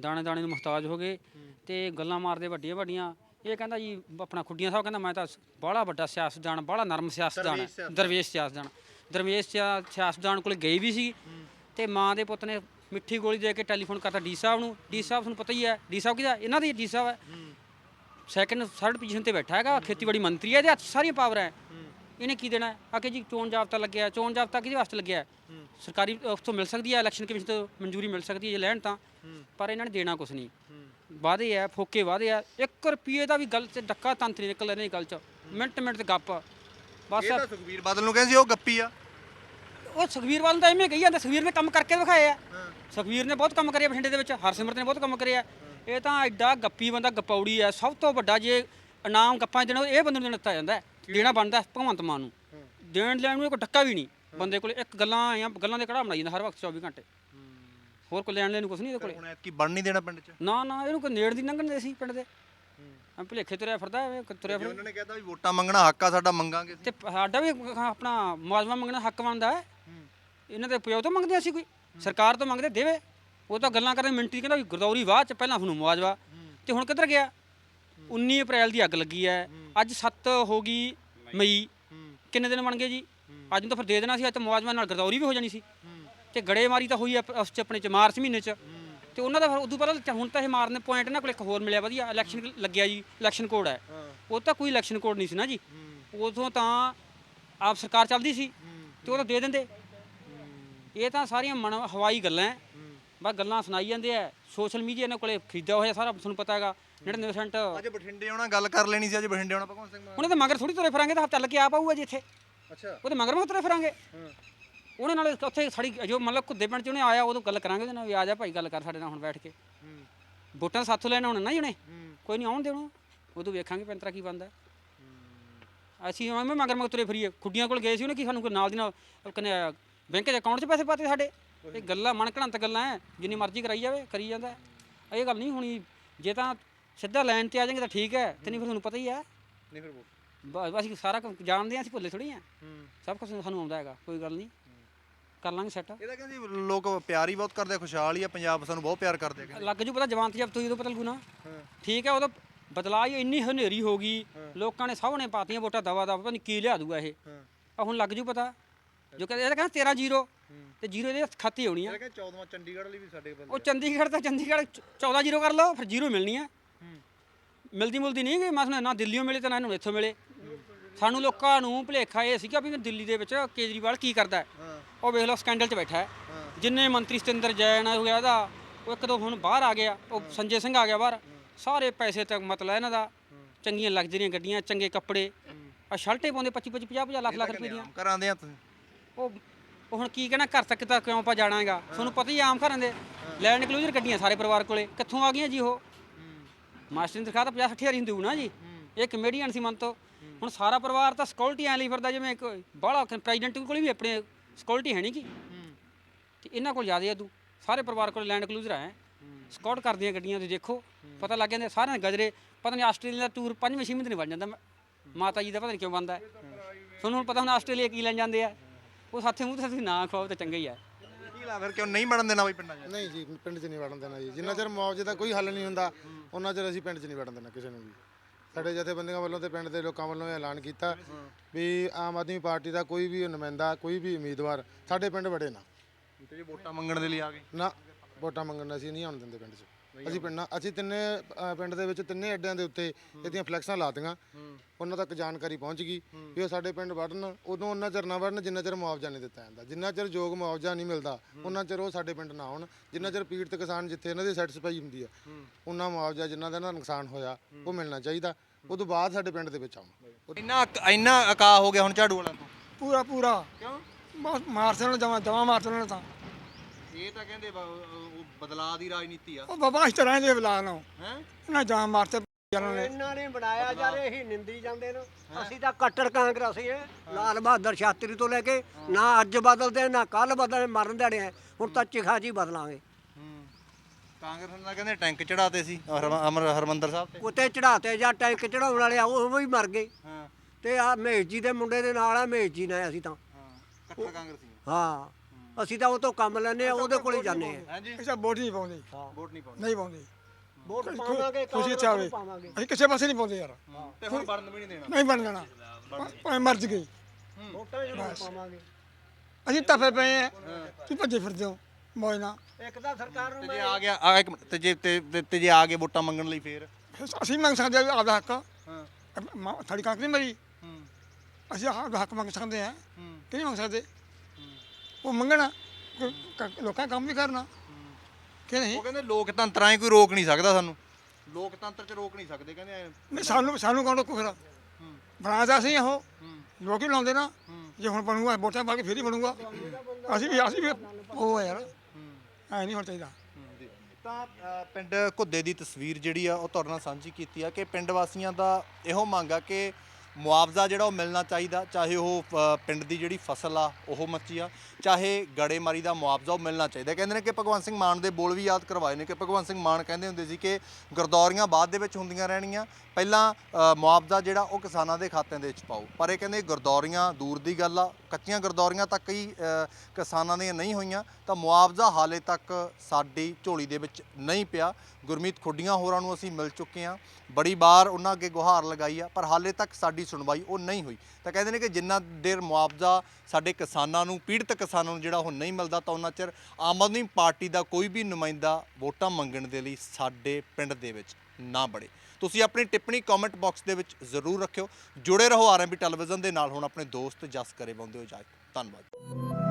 ਦਾਣੇ ਦਾਣੇ ਨੂੰ ਮੁਹਤਾਜ ਹੋ ਗਏ। ਤੇ ਗੱਲਾਂ ਮਾਰਦੇ ਵੱਡੀਆਂ ਵੱਡੀਆਂ। ਇਹ ਕਹਿੰਦਾ ਜੀ ਆਪਣਾ ਖੁੱਡੀਆਂ ਸਾਹਿਬ ਕਹਿੰਦਾ ਮੈਂ ਤਾਂ ਬਾਹਲਾ ਵੱਡਾ ਸਿਆਸਤਦਾਨ ਬਾਹਲਾ ਨਰਮ ਸਿਆਸਤਦਾਨ ਹੈ। ਦਰਵੇਸ਼ ਸਿਆਸਤਦਾਨ। ਦਰਵੇਸ਼ ਸਿਆ- ਸਿਆਸਤਦਾਨ ਕੋਲ ਗਈ ਵੀ ਸੀ। ਤੇ ਮਾਂ ਦੇ ਪੁੱਤ ਨੇ ਮਿੱਠੀ ਗੋਲੀ ਦੇ ਕੇ ਟੈਲੀਫੋਨ ਕਰਤਾ ਡੀ ਸਾਹਿਬ ਨੂੰ। ਡੀ ਸਾਹਿਬ ਤੁਹਾਨੂੰ ਪਤਾ ਹੀ ਹੈ, ਡੀ ਸਾਹਿਬ ਕਿਹਦਾ? ਇਹਨਾਂ ਦੀ ਡੀ ਸਾਹਿਬ ਹੈ। ਸੈਕੰਡ ਥਰਡ ਪੋਜੀਸ਼ਨ ਤੇ ਬੈਠਾ ਹੈਗਾ, ਖੇਤੀਬਾੜੀ ਮੰਤਰੀ ਹੈ, ਇਹਦੇ ਹੱਥ ਸਾਰੀਆਂ ਪਾਵਰ ਹੈ। ਇਹਨੇ ਕੀ ਦੇਣਾ ਆ ਕੇ ਜੀ, ਚੋਣ ਜਾਬਤਾ ਲੱਗਿਆ, ਚੋਣ ਜਾਬਤਾ ਕਿਹਦੇ ਵਾਸਤੇ ਲੱਗਿਆ ਸਰਕਾਰੀ ਉਸ ਤੋਂ ਮਿਲ ਸਕਦੀ ਹੈ ਇਲੈਕਸ਼ਨ ਕਮਿਸ਼ਨ ਤੋਂ ਮਨਜ਼ੂਰੀ ਮਿਲ ਸਕਦੀ ਹੈ ਜੇ ਲੈਣ ਤਾਂ। ਪਰ ਇਹਨਾਂ ਨੇ ਦੇਣਾ ਕੁਛ ਨਹੀਂ। ਵਾਅਦੇ ਆ ਫੋਕੇ ਵਾਅਦੇ ਆ 1 ਰੁਪਏ ਦਾ ਵੀ ਗੱਲ 'ਚ ਡੱਕਾ ਤੰਤ ਨਿਕਲ ਰਿਹਾ ਇਹ ਗੱਲ 'ਚ। ਮਿੰਟ ਮਿੰਟ ਤੇ ਗੱਪ। ਬਸ ਇਹ ਤਾਂ ਸੁਖਬੀਰ ਬਾਦਲ ਨੂੰ ਕਹਿੰਦੇ ਸੀ, ਉਹ ਗੱਪੀ ਆ। ਉਹ ਸੁਖਵੀਰ ਬਾਦਲ ਤਾਂ ਐਵੇਂ ਕਹੀ ਜਾਂਦਾ ਸੁਖਵੀਰ ਨੇ ਕੰਮ ਕਰਕੇ ਦਿਖਾਏ ਆ। ਸੁਖਵੀਰ ਨੇ ਬਹੁਤ ਕੰਮ ਕਰਿਆ ਬਠਿੰਡੇ ਦੇ ਵਿੱਚ ਹਰਸਿਮਰਤ ਨੇ ਬਹੁਤ ਕੰਮ ਕਰਿਆ। ਇਹ ਤਾਂ ਐਡਾ ਗੱਪੀ ਬੰਦਾ ਗਪੌੜੀ ਹੈ ਸਭ ਤੋਂ ਵੱਡਾ ਜੇ ਇਨਾਮ ਗੱਪਾਂ ਦੇਣਾ ਇਹ ਬੰਦੇ ਨੂੰ ਦਿੱਤਾ ਜਾਂਦਾ। ਦੇਣਾ ਬਣਦਾ ਭਗਵੰਤ ਮਾਨ ਨੂੰ। ਦੇਣ ਲੈਣ ਨੂੰ ਕੋਈ ਟੱਕਾ ਵੀ ਨਹੀਂ। ਬੰਦੇ ਕੋਲੇ ਇੱਕ ਗੱਲਾਂ ਆਈਆਂ ਗੱਲਾਂ ਦੇ ਕੜਾ ਬਣਾਈ ਜਾਂਦਾ ਹਰ ਵਕਤ 24 ਘੰਟੇ। ਹੋਰ ਕੋਈ ਲੈਣ ਲੈਣ ਨੂੰ ਕੁਝ ਨਹੀਂ ਇਹਦੇ ਕੋਲੇ। ਹੁਣ ਐਤਕੀ ਬਣ ਨਹੀਂ ਦੇਣਾ ਪਿੰਡ 'ਚ? ਨਾ ਨਾ ਇਹਨੂੰ ਕੋਈ ਨੇੜ ਦੀ ਲੰਘਣ ਦੇ ਸੀ ਪਿੰਡ ਦੇ। ਆ ਭੁਲੇਖੇ ਤੁਰਿਆ ਫਿਰਦਾ ਐਵੇਂ ਤੁਰਿਆ ਜੇ ਫਿਰਦਾ। ਉਹਨਾਂ ਨੇ ਕਹਿਤਾ ਵੀ ਵੋਟਾਂ ਮੰਗਣਾ ਹੱਕ ਆ ਸਾਡਾ ਮੰਗਾਂਗੇ ਤੇ ਸਾਡਾ ਵੀ ਆਪਣਾ ਮੁਆਵਜ਼ਾ ਮੰਗਣਾ ਹੱਕ ਬਣਦਾ ਹੈ ਇਹਨਾਂ ਦੇ ਪਿਓ ਤੋਂ ਮੰਗਦੇ ਅਸੀਂ ਕੋਈ? ਸਰਕਾਰ ਤੋਂ ਮੰਗਦੇ ਦੇਵੇ। ਉਹ ਤਾਂ ਗੱਲਾਂ ਕਰਦੇ ਮਿੰਟੀ ਕਹਿੰਦਾ ਵੀ ਗਰਦੌਰੀ ਬਾਅਦ ਚ ਪਹਿਲਾਂ ਤੁਹਾਨੂੰ ਮੁਆਵਜ਼ਾ। ਤੇ ਹੁਣ ਕਿੱਧਰ ਗਿਆ? 19 ਅਪ੍ਰੈਲ ਦੀ ਅੱਗ ਲੱਗੀ ਹੈ। ਅੱਜ 7 ਹੋ ਗਈ ਮਈ। ਕਿੰਨੇ ਦਿਨ ਬਣ ਗਏ ਜੀ? ਅੱਜ ਨੂੰ ਤਾਂ ਫਿਰ ਦੇ ਦੇਣਾ ਸੀ ਅੱਜ ਤਾਂ ਮੁਆਵਜ਼ਾ ਨਾਲ ਗਰਦੌਰੀ ਵੀ ਹੋ ਜਾਣੀ ਸੀ। ਤੇ ਗੜੇ ਮਾਰੀ ਤਾਂ ਹੋਈ ਉਸ ਚ ਆਪਣੇ ਚ ਮਾਰਚ ਮਹੀਨੇ ਚ। ਤੇ ਉਹਨਾਂ ਦਾ ਫਿਰ ਉਦੋਂ ਪਹਿਲਾਂ ਹੁਣ ਤਾਂ ਇਹ ਮਾਰਨ ਪੁਆਇੰਟ ਇਹਨਾਂ ਕੋਲ ਇੱਕ ਹੋਰ ਮਿਲਿਆ ਵਧੀਆ ਇਲੈਕਸ਼ਨ ਲੱਗਿਆ ਜੀ ਇਲੈਕਸ਼ਨ ਕੋਡ ਹੈ। ਉਹ ਤਾਂ ਕੋਈ ਇਲੈਕਸ਼ਨ ਕੋਡ ਨਹੀਂ ਸੀ ਨਾ ਜੀ। ਉਦੋਂ ਤਾਂ ਆਪ ਸਰਕਾਰ ਚੱਲਦੀ ਸੀ। ਤੇ ਉਹ ਤਾਂ ਦੇ ਦਿੰਦੇ। ਇਹ ਤਾਂ ਸਾਰੀਆਂ ਮਨ ਹਵਾਈ ਗੱਲਾਂ ਹੈ। ਬਸ ਗੱਲਾਂ ਸੁਣਾਈ ਜਾਂਦੇ ਆ ਸੋਸ਼ਲ ਮੀਡੀਆ ਇਹਨਾਂ ਕੋਲੇ ਖਰੀਦਿਆ ਹੋਇਆ ਸਾਰਾ ਤੁਹਾਨੂੰ ਪਤਾ ਹੈਗਾ। 99% ਅੱਜ ਬਠਿੰਡੇ ਆਉਣਾ ਗੱਲ ਕਰ ਲੈਣੀ ਸੀ ਅੱਜ ਬਠਿੰਡੇ ਆਉਣਾ ਭਗਵੰਤ ਸਿੰਘ ਮਾਨ। ਉਹਨੇ ਤਾਂ ਮਗਰ ਥੋੜੀ ਤੁਰੇ ਫਿਰਾਂਗੇ ਤਾਂ ਚੱਲ ਕੇ ਆ ਪਾਊਗਾ ਜੀ ਇੱਥੇ। ਅੱਛਾ। ਉਹਦੇ ਮਗਰ ਮਗਰ ਤੁਰੇ ਫਿਰਾਂਗੇ। ਉਹਨੇ ਨਾਲ ਉੱਥੇ ਸਾਡੀ ਜੋ ਮਤਲਬ ਕੁੱਦੇ ਪਿੰਡ ਚ ਉਹਨੇ ਆਇਆ ਉਦੋਂ ਗੱਲ ਕਰਾਂਗੇ ਉਹਦੇ ਨਾਲ ਵੀ ਆ ਜਾ ਭਾਈ ਗੱਲ ਕਰ ਸਾਡੇ ਨਾਲ ਹੁਣ ਬੈਠ ਕੇ। ਵੋਟਾਂ ਸਾਥੋਂ ਲੈਣ ਆਉਣਾ ਨਾ ਜਿਹਨੇ ਕੋਈ ਨਹੀਂ ਆਉਣ ਦੇਣਾ। ਉਦੋਂ ਵੇਖਾਂਗੇ ਪੈਂਤਰਾ ਕੀ ਬੰਦਾ ਅਸੀਂ ਐਵੇਂ ਮਗਰ ਮਗਰ ਤੁਰੇ ਫਿਰੀਏ। ਖੁੱਡੀਆਂ ਕੋਲ ਗਏ ਸੀ ਉਹਨੇ ਕੀ ਸਾਨੂੰ ਕੋਈ ਨਾਲ ਦੀ ਨਾਲ ਕਨੇ ਬੈਂਕ ਦੇ ਅਕਾਊਂਟ 'ਚ ਪੈਸੇ ਪਾਤੇ ਸਾਡੇ। ਇਹ ਗੱਲਾਂ ਮਨ ਘੜੰਤ ਗੱਲਾਂ ਐ ਜਿੰਨੀ ਮਰਜ਼ੀ ਕਰਾਈ ਜਾਵੇ ਕਰੀ ਜਾਂਦਾ। ਇਹ ਗੱਲ ਨਹੀਂ ਹੋਣੀ। ਜੇ ਤਾਂ ਸਿੱਧਾ ਲਾਈਨ ਤੇ ਆ ਜਾਣਗੇ ਤਾਂ ਠੀਕ ਹੈ ਤੇ ਨਹੀਂ ਫਿਰ ਤੁਹਾਨੂੰ ਪਤਾ ਹੀ ਹੈ ਨਹੀਂ ਫਿਰ ਬਸ ਅਸੀਂ ਸਾਰਾ ਕੁਝ ਜਾਣਦੇ ਹਾਂ ਅਸੀਂ ਭੁੱਲੇ ਥੋੜੀ ਆ। ਸਭ ਕੁਝ ਸਾਨੂੰ ਆਉਂਦਾ ਹੈਗਾ ਕੋਈ ਗੱਲ ਨਹੀਂ। ਕਰ ਲਾਂਗੇ ਸੈੱਟ ਇਹ ਤਾਂ ਕਹਿੰਦੇ ਲੋਕ ਪਿਆਰ ਹੀ ਬਹੁਤ ਕਰਦੇ ਆ ਖੁਸ਼ਹਾਲ ਹੀ ਆ ਪੰਜਾਬ ਸਾਨੂੰ ਬਹੁਤ ਪਿਆਰ ਕਰਦੇ ਆ ਕਹਿੰਦੇ। ਲੱਗ ਜੂ ਪਤਾ ਜਵਾਨ ਤੇ ਜਬ ਤੁਸੀਂ ਉਦੋਂ ਪਤਾ ਲੱਗੂ ਨਾ। ਠੀਕ ਹੈ ਉਦੋਂ ਬਦਲਾਅ ਹੀ ਇੰਨੀ ਹਨੇਰੀ ਹੋ ਗਈ। ਲੋਕਾਂ ਨੇ ਸਭ ਨੇ ਪਾਤੀਆਂ ਵੋਟਾਂ ਦਵਾ ਦਾ ਪਤਾ ਨਹੀਂ ਕੀ ਲਿਆ ਦੂਗਾ ਇਹ। ਆ ਹੁਣ ਲੱਗ ਜੂ ਪਤਾ। ਜੋ ਕਹਿੰਦੇ ਇਹ ਕਹਿੰਦਾ 13 ਜ਼ੀਰੋ। ਤੇ ਜ਼ੀਰੋ ਦੇ ਖਾਤੀ ਹੋਣੀ ਆ। ਇਹ ਕਹਿੰਦੇ 14ਵਾਂ ਚੰਡੀਗੜ੍ਹ ਲਈ ਵੀ ਸਾਡੇ ਉਹ ਚੰਡੀਗੜ੍ਹ ਤਾਂ ਚੰਡੀਗੜ੍ਹ 14 ਜ਼ੀਰੋ ਕਰ ਲਓ ਫਿਰ ਜ਼ੀਰੋ ਮਿਲਣੀ ਆ। ਮਿਲਦੀ ਮੁਲਦੀ ਨਹੀਂ ਗਈ। ਮੈਂ ਸੁਣਿਆ ਨਾ ਦਿੱਲੀੋਂ ਮਿਲੇ ਤਾਂ ਨਾ ਇਹਨੂੰ ਇੱਥੋਂ ਮਿਲੇ। ਸਾਨੂੰ ਲੋਕਾਂ ਨੂੰ ਭੁਲੇਖਾ ਇਹ ਸੀਗਾ ਵੀ ਦਿੱਲੀ ਦੇ ਵਿੱਚ ਕੇਜਰੀਵਾਲ ਕੀ ਕਰਦਾ ਉਹ ਵੇਖ ਲਓ ਸਕੈਂਡਲ 'ਚ ਬੈਠਾ ਹੈ। ਜਿੰਨੇ ਮੰਤਰੀ ਸਤਿੰਦਰ ਜੈਨ ਹੋ ਗਿਆ ਇਹਦਾ ਉਹ ਇੱਕ ਦੋ ਹੁਣ ਬਾਹਰ ਆ ਗਿਆ। ਉਹ ਸੰਜੇ ਸਿੰਘ ਆ ਗਿਆ ਬਾਹਰ। ਸਾਰੇ ਪੈਸੇ ਤੱਕ ਮਤਲਬ ਇਹਨਾਂ ਦਾ। ਚੰਗੀਆਂ ਲਗਜ਼ਰੀਆਂ ਗੱਡੀਆਂ ਚੰਗੇ ਕੱਪੜੇ। ਆ ਸ਼ਰਟੇ ਪਾਉਂਦੇ 25 25 50 50 ਲੱਖ ਲੱਖ ਰੁਪਏ ਦੀਆਂ। ਕਰਾਂਦੇ ਆ ਤੁਸੀਂ ਉਹ ਉਹ ਹੁਣ ਕੀ ਕਹਿਣਾ, ਘਰ ਤੱਕ ਤਾਂ ਕਿਉਂ ਆਪਾਂ ਜਾਣਾ ਹੈਗਾ ਤੁਹਾਨੂੰ ਪਤਾ ਹੀ ਆ, ਆਮ ਘਰਾਂ ਦੇ ਲੈਂਡ ਕਲੂਜ਼ਰ ਗੱਡੀਆਂ ਸਾਰੇ ਪਰਿਵਾਰ ਕੋਲੇ। ਕਿੱਥੋਂ ਆ ਗਈਆਂ ਜੀ ਉਹ? ਮਾਸਟਰ ਦੀ ਤਨਖਾਹ ਤਾਂ 50 60 ਹਜ਼ਾਰ ਹਿੰਦੂ ਨਾ ਜੀ। ਇਹ ਕਮੇਡੀਅਨ ਸੀ ਮਨ ਤੋਂ। ਹੁਣ ਸਾਰਾ ਪਰਿਵਾਰ ਤਾਂ ਸਿਕਿਉਰਿਟੀ ਐਂ ਲਈ ਫਿਰਦਾ ਜਿਵੇਂ ਇੱਕ ਬਾਹਲਾ ਪ੍ਰੈਜ਼ੀਡੈਂਟ ਕੋਲ ਵੀ ਆਪਣੇ ਸਿਕਿਉਰਿਟੀ ਹੈ ਨਹੀਂ ਕੀ? ਤੇ ਇਹਨਾਂ ਕੋਲ ਜ਼ਿਆਦਾ ਆ ਤੂੰ। ਸਾਰੇ ਪਰਿਵਾਰ ਕੋਲ ਲੈਂਡ ਕਲੂਜ਼ਰ ਹੈ। ਸਕਾਟ ਕਰਦੀਆਂ ਗੱਡੀਆਂ ਤੁਸੀਂ ਦੇਖੋ। ਪਤਾ ਲੱਗ ਜਾਂਦਾ, ਸਾਰਿਆਂ ਦੇ ਗਜਰੇ। ਪਤਾ ਨਹੀਂ ਆਸਟ੍ਰੇਲੀਆ ਦਾ ਟੂਰ ਪੰਜਵੇਂ ਛੇਵੇਂ ਦਿਨ ਬਣ ਜਾਂਦਾ। ਮਾਤਾ ਜੀ ਦਾ ਪਤਾ ਨਹੀਂ ਕਿਉਂ ਬੰਦਾ ਤੁਹਾਨੂੰ ਹੁਣ ਪਤਾ ਹੁਣ ਆਸਟ੍ਰੇਲੀਆ ਕੀ ਲੈਣ ਜਾਂਦੇ ਆ? ਉਹ ਸਾਥੇ ਮੂੰਹ ਤੇ ਤੁਸੀਂ ਨਾ ਖਵਾਓ ਤਾਂ ਚੰਗਾ ਹੀ ਆ। ਕੀ ਲਾ ਫਿਰ ਕਿਉਂ ਨਹੀਂ ਬਣਨ ਦੇਣਾ ਬਈ ਪਿੰਡਾਂ 'ਚ? ਨਹੀਂ ਜੀ ਪਿੰਡ 'ਚ ਨਹੀਂ ਵੜਨ ਦੇਣਾ ਜੀ। ਜਿੰਨਾ ਚਿਰ ਮੁਆਵਜ਼ੇ ਦਾ ਕੋਈ ਹੱਲ ਨਹੀਂ ਹੁੰਦਾ ਉਹਨਾਂ ਚਿਰ ਅਸੀਂ ਪਿੰਡ 'ਚ ਨਹੀਂ ਵੜਨ ਦੇਣਾ ਕਿਸੇ ਨੂੰ ਵੀ। ਸਾਡੇ ਜਥੇਬੰਦੀਆਂ ਵੱਲੋਂ ਤੇ ਪਿੰਡ ਦੇ ਲੋਕਾਂ ਵੱਲੋਂ ਇਹ ਐਲਾਨ ਕੀਤਾ ਵੀ ਆਮ ਆਦਮੀ ਪਾਰਟੀ ਦਾ ਕੋਈ ਵੀ ਨੁਮਾਇੰਦਾ ਕੋਈ ਵੀ ਉਮੀਦਵਾਰ ਸਾਡੇ ਪਿੰਡ ਵੜੇ ਨਾ। ਤੇ ਜੇ ਵੋਟਾਂ ਮੰਗਣ ਦੇ ਲਈ ਆ ਗਏ? ਨਾ ਵੋਟਾਂ ਮੰਗਣ ਅਸੀਂ ਨਹੀਂ ਆਉਣ ਦਿੰਦੇ ਪਿੰਡ 'ਚ। ਅਸੀਂ ਪਿੰਡਾਂ ਅਸੀਂ ਤਿੰਨੇ ਅ, ਪਿੰਡ ਦੇ ਵਿੱਚ ਤਿੰਨੇ ਅੱਡਿਆਂ ਦੇ ਉੱਤੇ ਇਹਦੀਆਂ ਫਲੈਕਸਾਂ ਲਾਤੀਆਂ। ਉਹਨਾਂ ਤੱਕ ਜਾਣਕਾਰੀ ਪਹੁੰਚ ਗਈ ਵੀ ਉਹ ਸਾਡੇ ਪਿੰਡ ਵੜਨ ਉਦੋਂ ਉਹਨਾਂ ਚਿਰ ਨਾ ਵੜਨ ਜਿੰਨਾ ਚਿਰ ਮੁਆਵਜ਼ਾ ਨਹੀਂ ਦਿੱਤਾ ਜਾਂਦਾ। ਜਿੰਨਾ ਚਿਰ ਯੋਗ ਮੁਆਵਜ਼ਾ ਨਹੀਂ ਮਿਲਦਾ ਉਹਨਾਂ ਚਿਰ ਉਹ ਸਾਡੇ ਪਿੰਡ ਨਾ ਆਉਣ। ਜਿੰਨਾ ਚਿਰ ਪੀੜਤ ਕਿਸਾਨ ਜਿੱਥੇ ਇਹਨਾਂ ਦੀ ਸੈਟੀਸਫਾਈ ਹੁੰਦੀ ਆ ਉਹਨਾਂ ਮੁਆਵਜ਼ਾ ਜਿੰਨਾ ਦਾ ਇਹਨਾਂ ਦਾ ਨੁਕਸਾਨ ਹੋਇਆ ਉਹ ਮਿਲਣਾ ਚਾਹੀਦਾ। ਉਦੋਂ ਬਾਅਦ ਸਾਡੇ ਪਿੰਡ ਦੇ ਵਿੱਚ ਆਉਣ। ਇੰਨਾ ਇੰਨਾ ਅਕਾ ਹੋ ਗਿਆ ਹੁਣ ਝਾੜੂ ਵਾਲਾ ਤੋਂ? ਪੂਰਾ ਪੂਰਾ। ਕਿਉਂ? ਮਾਰ ਦੇਣਾ ਜਮਾ ਜਮਾ ਮਾਰ ਦੇਣਾ ਤਾਂ। ਇਹ ਤਾਂ ਕਹਿੰਦੇ ਉਹ ਬਦਲਾਅ ਦੀ ਰਾਜਨੀਤੀ ਆ। ਉਹ ਬਾਬਾ ਇਸ ਤਰ੍ਹਾਂ ਦੇ ਬੁਲਾ ਲਓ ਹੈ? ਇਹਨਾਂ ਜਾਨ ਮਾਰਤੇ ਜਾਨਾਂ ਨੇ। ਇਹਨਾਂ ਨੇ ਬਣਾਇਆ ਜਾ ਰਹੇ ਹੀ ਨਿੰਦੀ ਜਾਂਦੇ ਨੇ। ਅਸੀਂ ਤਾਂ ਕੱਟੜ ਕਾਂਗਰਸੀ ਹੈ ਲਾਲ ਬਹਾਦਰ ਸ਼ਾਸਤਰੀ ਤੋਂ ਲੈ ਕੇ ਨਾ ਅੱਜ ਬਦਲਦੇ ਨਾ ਕੱਲ ਬਦਲਦੇ ਮਰਨ ਦੇਣੇ ਆ ਹੁਣ ਤਾਂ ਚਿਖਾ ਜੀ ਬਦਲਾਂਗੇ। ਕਾਂਗਰਸ ਨੇ ਤਾਂ ਕਹਿੰਦੇ ਟੈਂਕ ਚੜਾਤੇ ਸੀ ਅਮਰ ਹਰਮੰਦਰ ਸਾਹਿਬ ਤੇ। ਉੱਤੇ ਚੜਾਤੇ ਜਾਂ ਟੈਂਕ ਚੜਾਉਣ ਵਾਲੇ ਆ ਉਹ ਵੀ ਮਰ ਗਏ। ਤੇ ਆ ਮਹੇਸ਼ ਜੀ ਦੇ ਮੁੰਡੇ ਦੇ ਨਾਲ ਆ ਮਹੇਸ਼ ਜੀ ਨੇ ਅਸੀਂ ਤਾਂ। ਕੱਟੜ ਕਾਂਗਰਸੀ ਹਾਂ। ਅਸੀਂ ਤਾਂ ਉਹ ਤੋਂ ਕੰਮ ਲੈਨੇ ਆ ਉਹਦੇ ਕੋਲ ਹੀ ਜਾਂਦੇ ਆ ਹਾਂਜੀ। ਸਭ ਵੋਟ ਨਹੀਂ ਪਾਉਂਦੇ। ਵੋਟ ਨਹੀਂ ਪਾਉਣੀ ਨਹੀਂ ਪਾਉਂਦੇ। ਵੋਟ ਪਾਵਾਂਗੇ ਚਾਵੇ ਨੂੰ ਪਾਵਾਂਗੇ? ਅਸੀਂ ਕਿਸੇ ਪਾਸੇ ਨਹੀਂ ਪਾਉਂਦੇ ਯਾਰ। ਤੇ ਹੁਣ ਬਣਨ ਵੀ ਨਹੀਂ ਦੇਣਾ। ਨਹੀਂ ਬਣ ਜਾਣਾ ਭਾਵੇਂ ਮਰ ਗਈ ਵੋਟਾਂ ਜ਼ਰੂਰ ਪਾਵਾਂਗੇ। ਅਸੀਂ ਤਫੇ ਪਏ ਆ ਤੁਸੀਂ ਭੱਜੇ ਫਿਰਦੇ ਹੋ ਮੌਜ ਨਾਲ। ਇੱਕ ਤਾਂ ਸਰਕਾਰ ਨੂੰ ਤੇ ਜੇ ਆ ਗਿਆ ਆ ਇੱਕ ਮਿੰਟ, ਤੇ ਜੇ ਤੇ- ਜੇ ਆ ਕੇ ਵੋਟਾਂ ਮੰਗਣ ਲਈ ਫੇਰ? ਅਸੀਂ ਮੰਗ ਸਕਦੇ ਵੀ ਆਪਦਾ ਹੱਕ। ਹਾਂ। ਸਾਡੀ ਕਣਕ ਨਹੀਂ ਮਰੀ। ਹੂੰ। ਅਸੀਂ ਆਪਦਾ ਹੱਕ ਮੰਗ ਸਕਦੇ ਹਾਂ। ਹੂੰ। ਕਿ ਨਹੀਂ ਮੰਗ ਸਕਦੇ? ਉਹ ਮੰਗਣਾ। ਕ- ਲੋਕਾਂ ਕੰਮ ਵੀ ਕਰਨਾ। ਕਿ ਨਹੀਂ? ਉਹ ਕਹਿੰਦੇ ਲੋਕਤੰਤਰ ਐ ਕੋਈ ਰੋਕ ਨਹੀਂ ਸਕਦਾ ਸਾਨੂੰ। ਲੋਕਤੰਤਰ 'ਚ ਰੋਕ ਨਹੀਂ ਸਕਦੇ ਕਹਿੰਦੇ ਐਂ। ਨਹੀਂ ਸਾਨੂੰ ਸਾਨੂੰ ਕੌਣ ਰੋਕੂ ਫਿਰ? ਬਣਾਦਾ ਸੀ ਉਹ। ਲੋਕੀ ਲਾਉਂਦੇ ਨਾ। ਜੇ ਹੁਣ ਬਣੂਗਾ ਵੋਟਾਂ ਪਾ ਕੇ ਫਿਰ ਹੀ ਬਣੂਗਾ। ਅਸੀਂ ਵੀ ਅਸੀਂ ਵੀ ਉਹ ਆ ਯਾਰ। ਐ ਨਹੀਂ ਹੋਣਾ ਚਾਹੀਦਾ। ਤਾਂ ਅ, ਪਿੰਡ ਘੁੱਦੇ ਦੀ ਤਸਵੀਰ ਜਿਹੜੀ ਆ ਉਹ ਤੁਹਾਡੇ ਨਾਲ ਸਾਂਝੀ ਕੀਤੀ ਆ ਕਿ ਪਿੰਡ ਵਾਸੀਆਂ ਦਾ ਇਹੋ ਮੰਗ ਆ ਕਿ ਮੁਆਵਜ਼ਾ ਜਿਹੜਾ ਉਹ ਮਿਲਣਾ ਚਾਹੀਦਾ ਚਾਹੇ ਉਹ ਅ, ਪਿੰਡ ਦੀ ਜਿਹੜੀ ਫਸਲ ਆ ਉਹ ਮੱਚੀ ਆ ਚਾਹੇ ਗੜੇਮਾਰੀ ਦਾ ਮੁਆਵਜ਼ਾ ਉਹ ਮਿਲਣਾ ਚਾਹੀਦਾ। ਕਹਿੰਦੇ ਨੇ ਕਿ ਭਗਵੰਤ ਸਿੰਘ ਮਾਨ ਦੇ ਬੋਲ ਵੀ ਯਾਦ ਕਰਵਾਏ ਨੇ ਕਿ ਭਗਵੰਤ ਸਿੰਘ ਮਾਨ ਕਹਿੰਦੇ ਹੁੰਦੇ ਸੀ ਕਿ ਗਰਦੌਰੀਆਂ ਬਾਅਦ ਦੇ ਵਿੱਚ ਹੁੰਦੀਆਂ ਰਹਿਣੀਆਂ ਪਹਿਲਾਂ ਮੁਆਵਜ਼ਾ ਜਿਹੜਾ ਉਹ ਕਿਸਾਨਾਂ ਦੇ ਖਾਤਿਆਂ ਦੇ ਵਿੱਚ ਪਾਓ। ਪਰ ਇਹ ਕਹਿੰਦੇ ਗਰਦੌਰੀਆਂ ਦੂਰ ਦੀ ਗੱਲ ਆ, ਕੱਚੀਆਂ ਗਰਦੌਰੀਆਂ ਤੱਕ ਹੀ ਕਿਸਾਨਾਂ ਦੀਆਂ ਨਹੀਂ ਹੋਈਆਂ, ਤਾਂ ਮੁਆਵਜ਼ਾ ਹਾਲੇ ਤੱਕ ਸਾਡੀ ਝੋਲੀ ਦੇ ਵਿੱਚ ਨਹੀਂ ਪਿਆ। ਗੁਰਮੀਤ, ਖੁੱਡੀਆਂ ਹੋਰਾਂ ਨੂੰ ਅਸੀਂ ਮਿਲ ਚੁੱਕੇ ਹਾਂ। ਬੜੀ ਵਾਰ ਉਹਨਾਂ ਅੱਗੇ ਗੁਹਾਰ ਲਗਾਈ ਆ, ਪਰ ਹਾਲੇ ਤੱਕ ਸਾਡੀ ਸੁਣਵਾਈ ਉਹ ਨਹੀਂ ਹੋਈ। ਤਾਂ ਕਹਿੰਦੇ ਨੇ ਕਿ ਜਿੰਨਾ ਦੇਰ ਮੁਆਵਜ਼ਾ ਸਾਡੇ ਕਿਸਾਨਾਂ ਨੂੰ, ਪੀੜਤ ਕਿਸਾਨਾਂ ਨੂੰ ਜਿਹੜਾ ਉਹ ਨਹੀਂ ਮਿਲਦਾ, ਤਾਂ ਉਹਨਾਂ ਚਿਰ ਆਮ ਆਦਮੀ ਪਾਰਟੀ ਦਾ ਕੋਈ ਵੀ ਨੁਮਾਇੰਦਾ ਵੋਟਾਂ ਮੰਗਣ ਦੇ ਲਈ ਸਾਡੇ ਪਿੰਡ ਦੇ ਵਿੱਚ ਨਾ ਬੜੇ। ਤੁਸੀਂ ਆਪਣੀ ਟਿੱਪਣੀ ਕਮੈਂਟ ਬਾਕਸ ਦੇ ਵਿੱਚ ਜ਼ਰੂਰ ਰੱਖਿਓ। ਜੁੜੇ ਰਹੋ ਆਰਐਮਬੀ ਟੈਲੀਵਿਜ਼ਨ ਦੇ ਨਾਲ। ਹੁਣ ਆਪਣੇ ਦੋਸਤ ਜਸ ਕਰੇ ਬੰਦੇ ਹੋ ਜਾਏ। ਧੰਨਵਾਦ।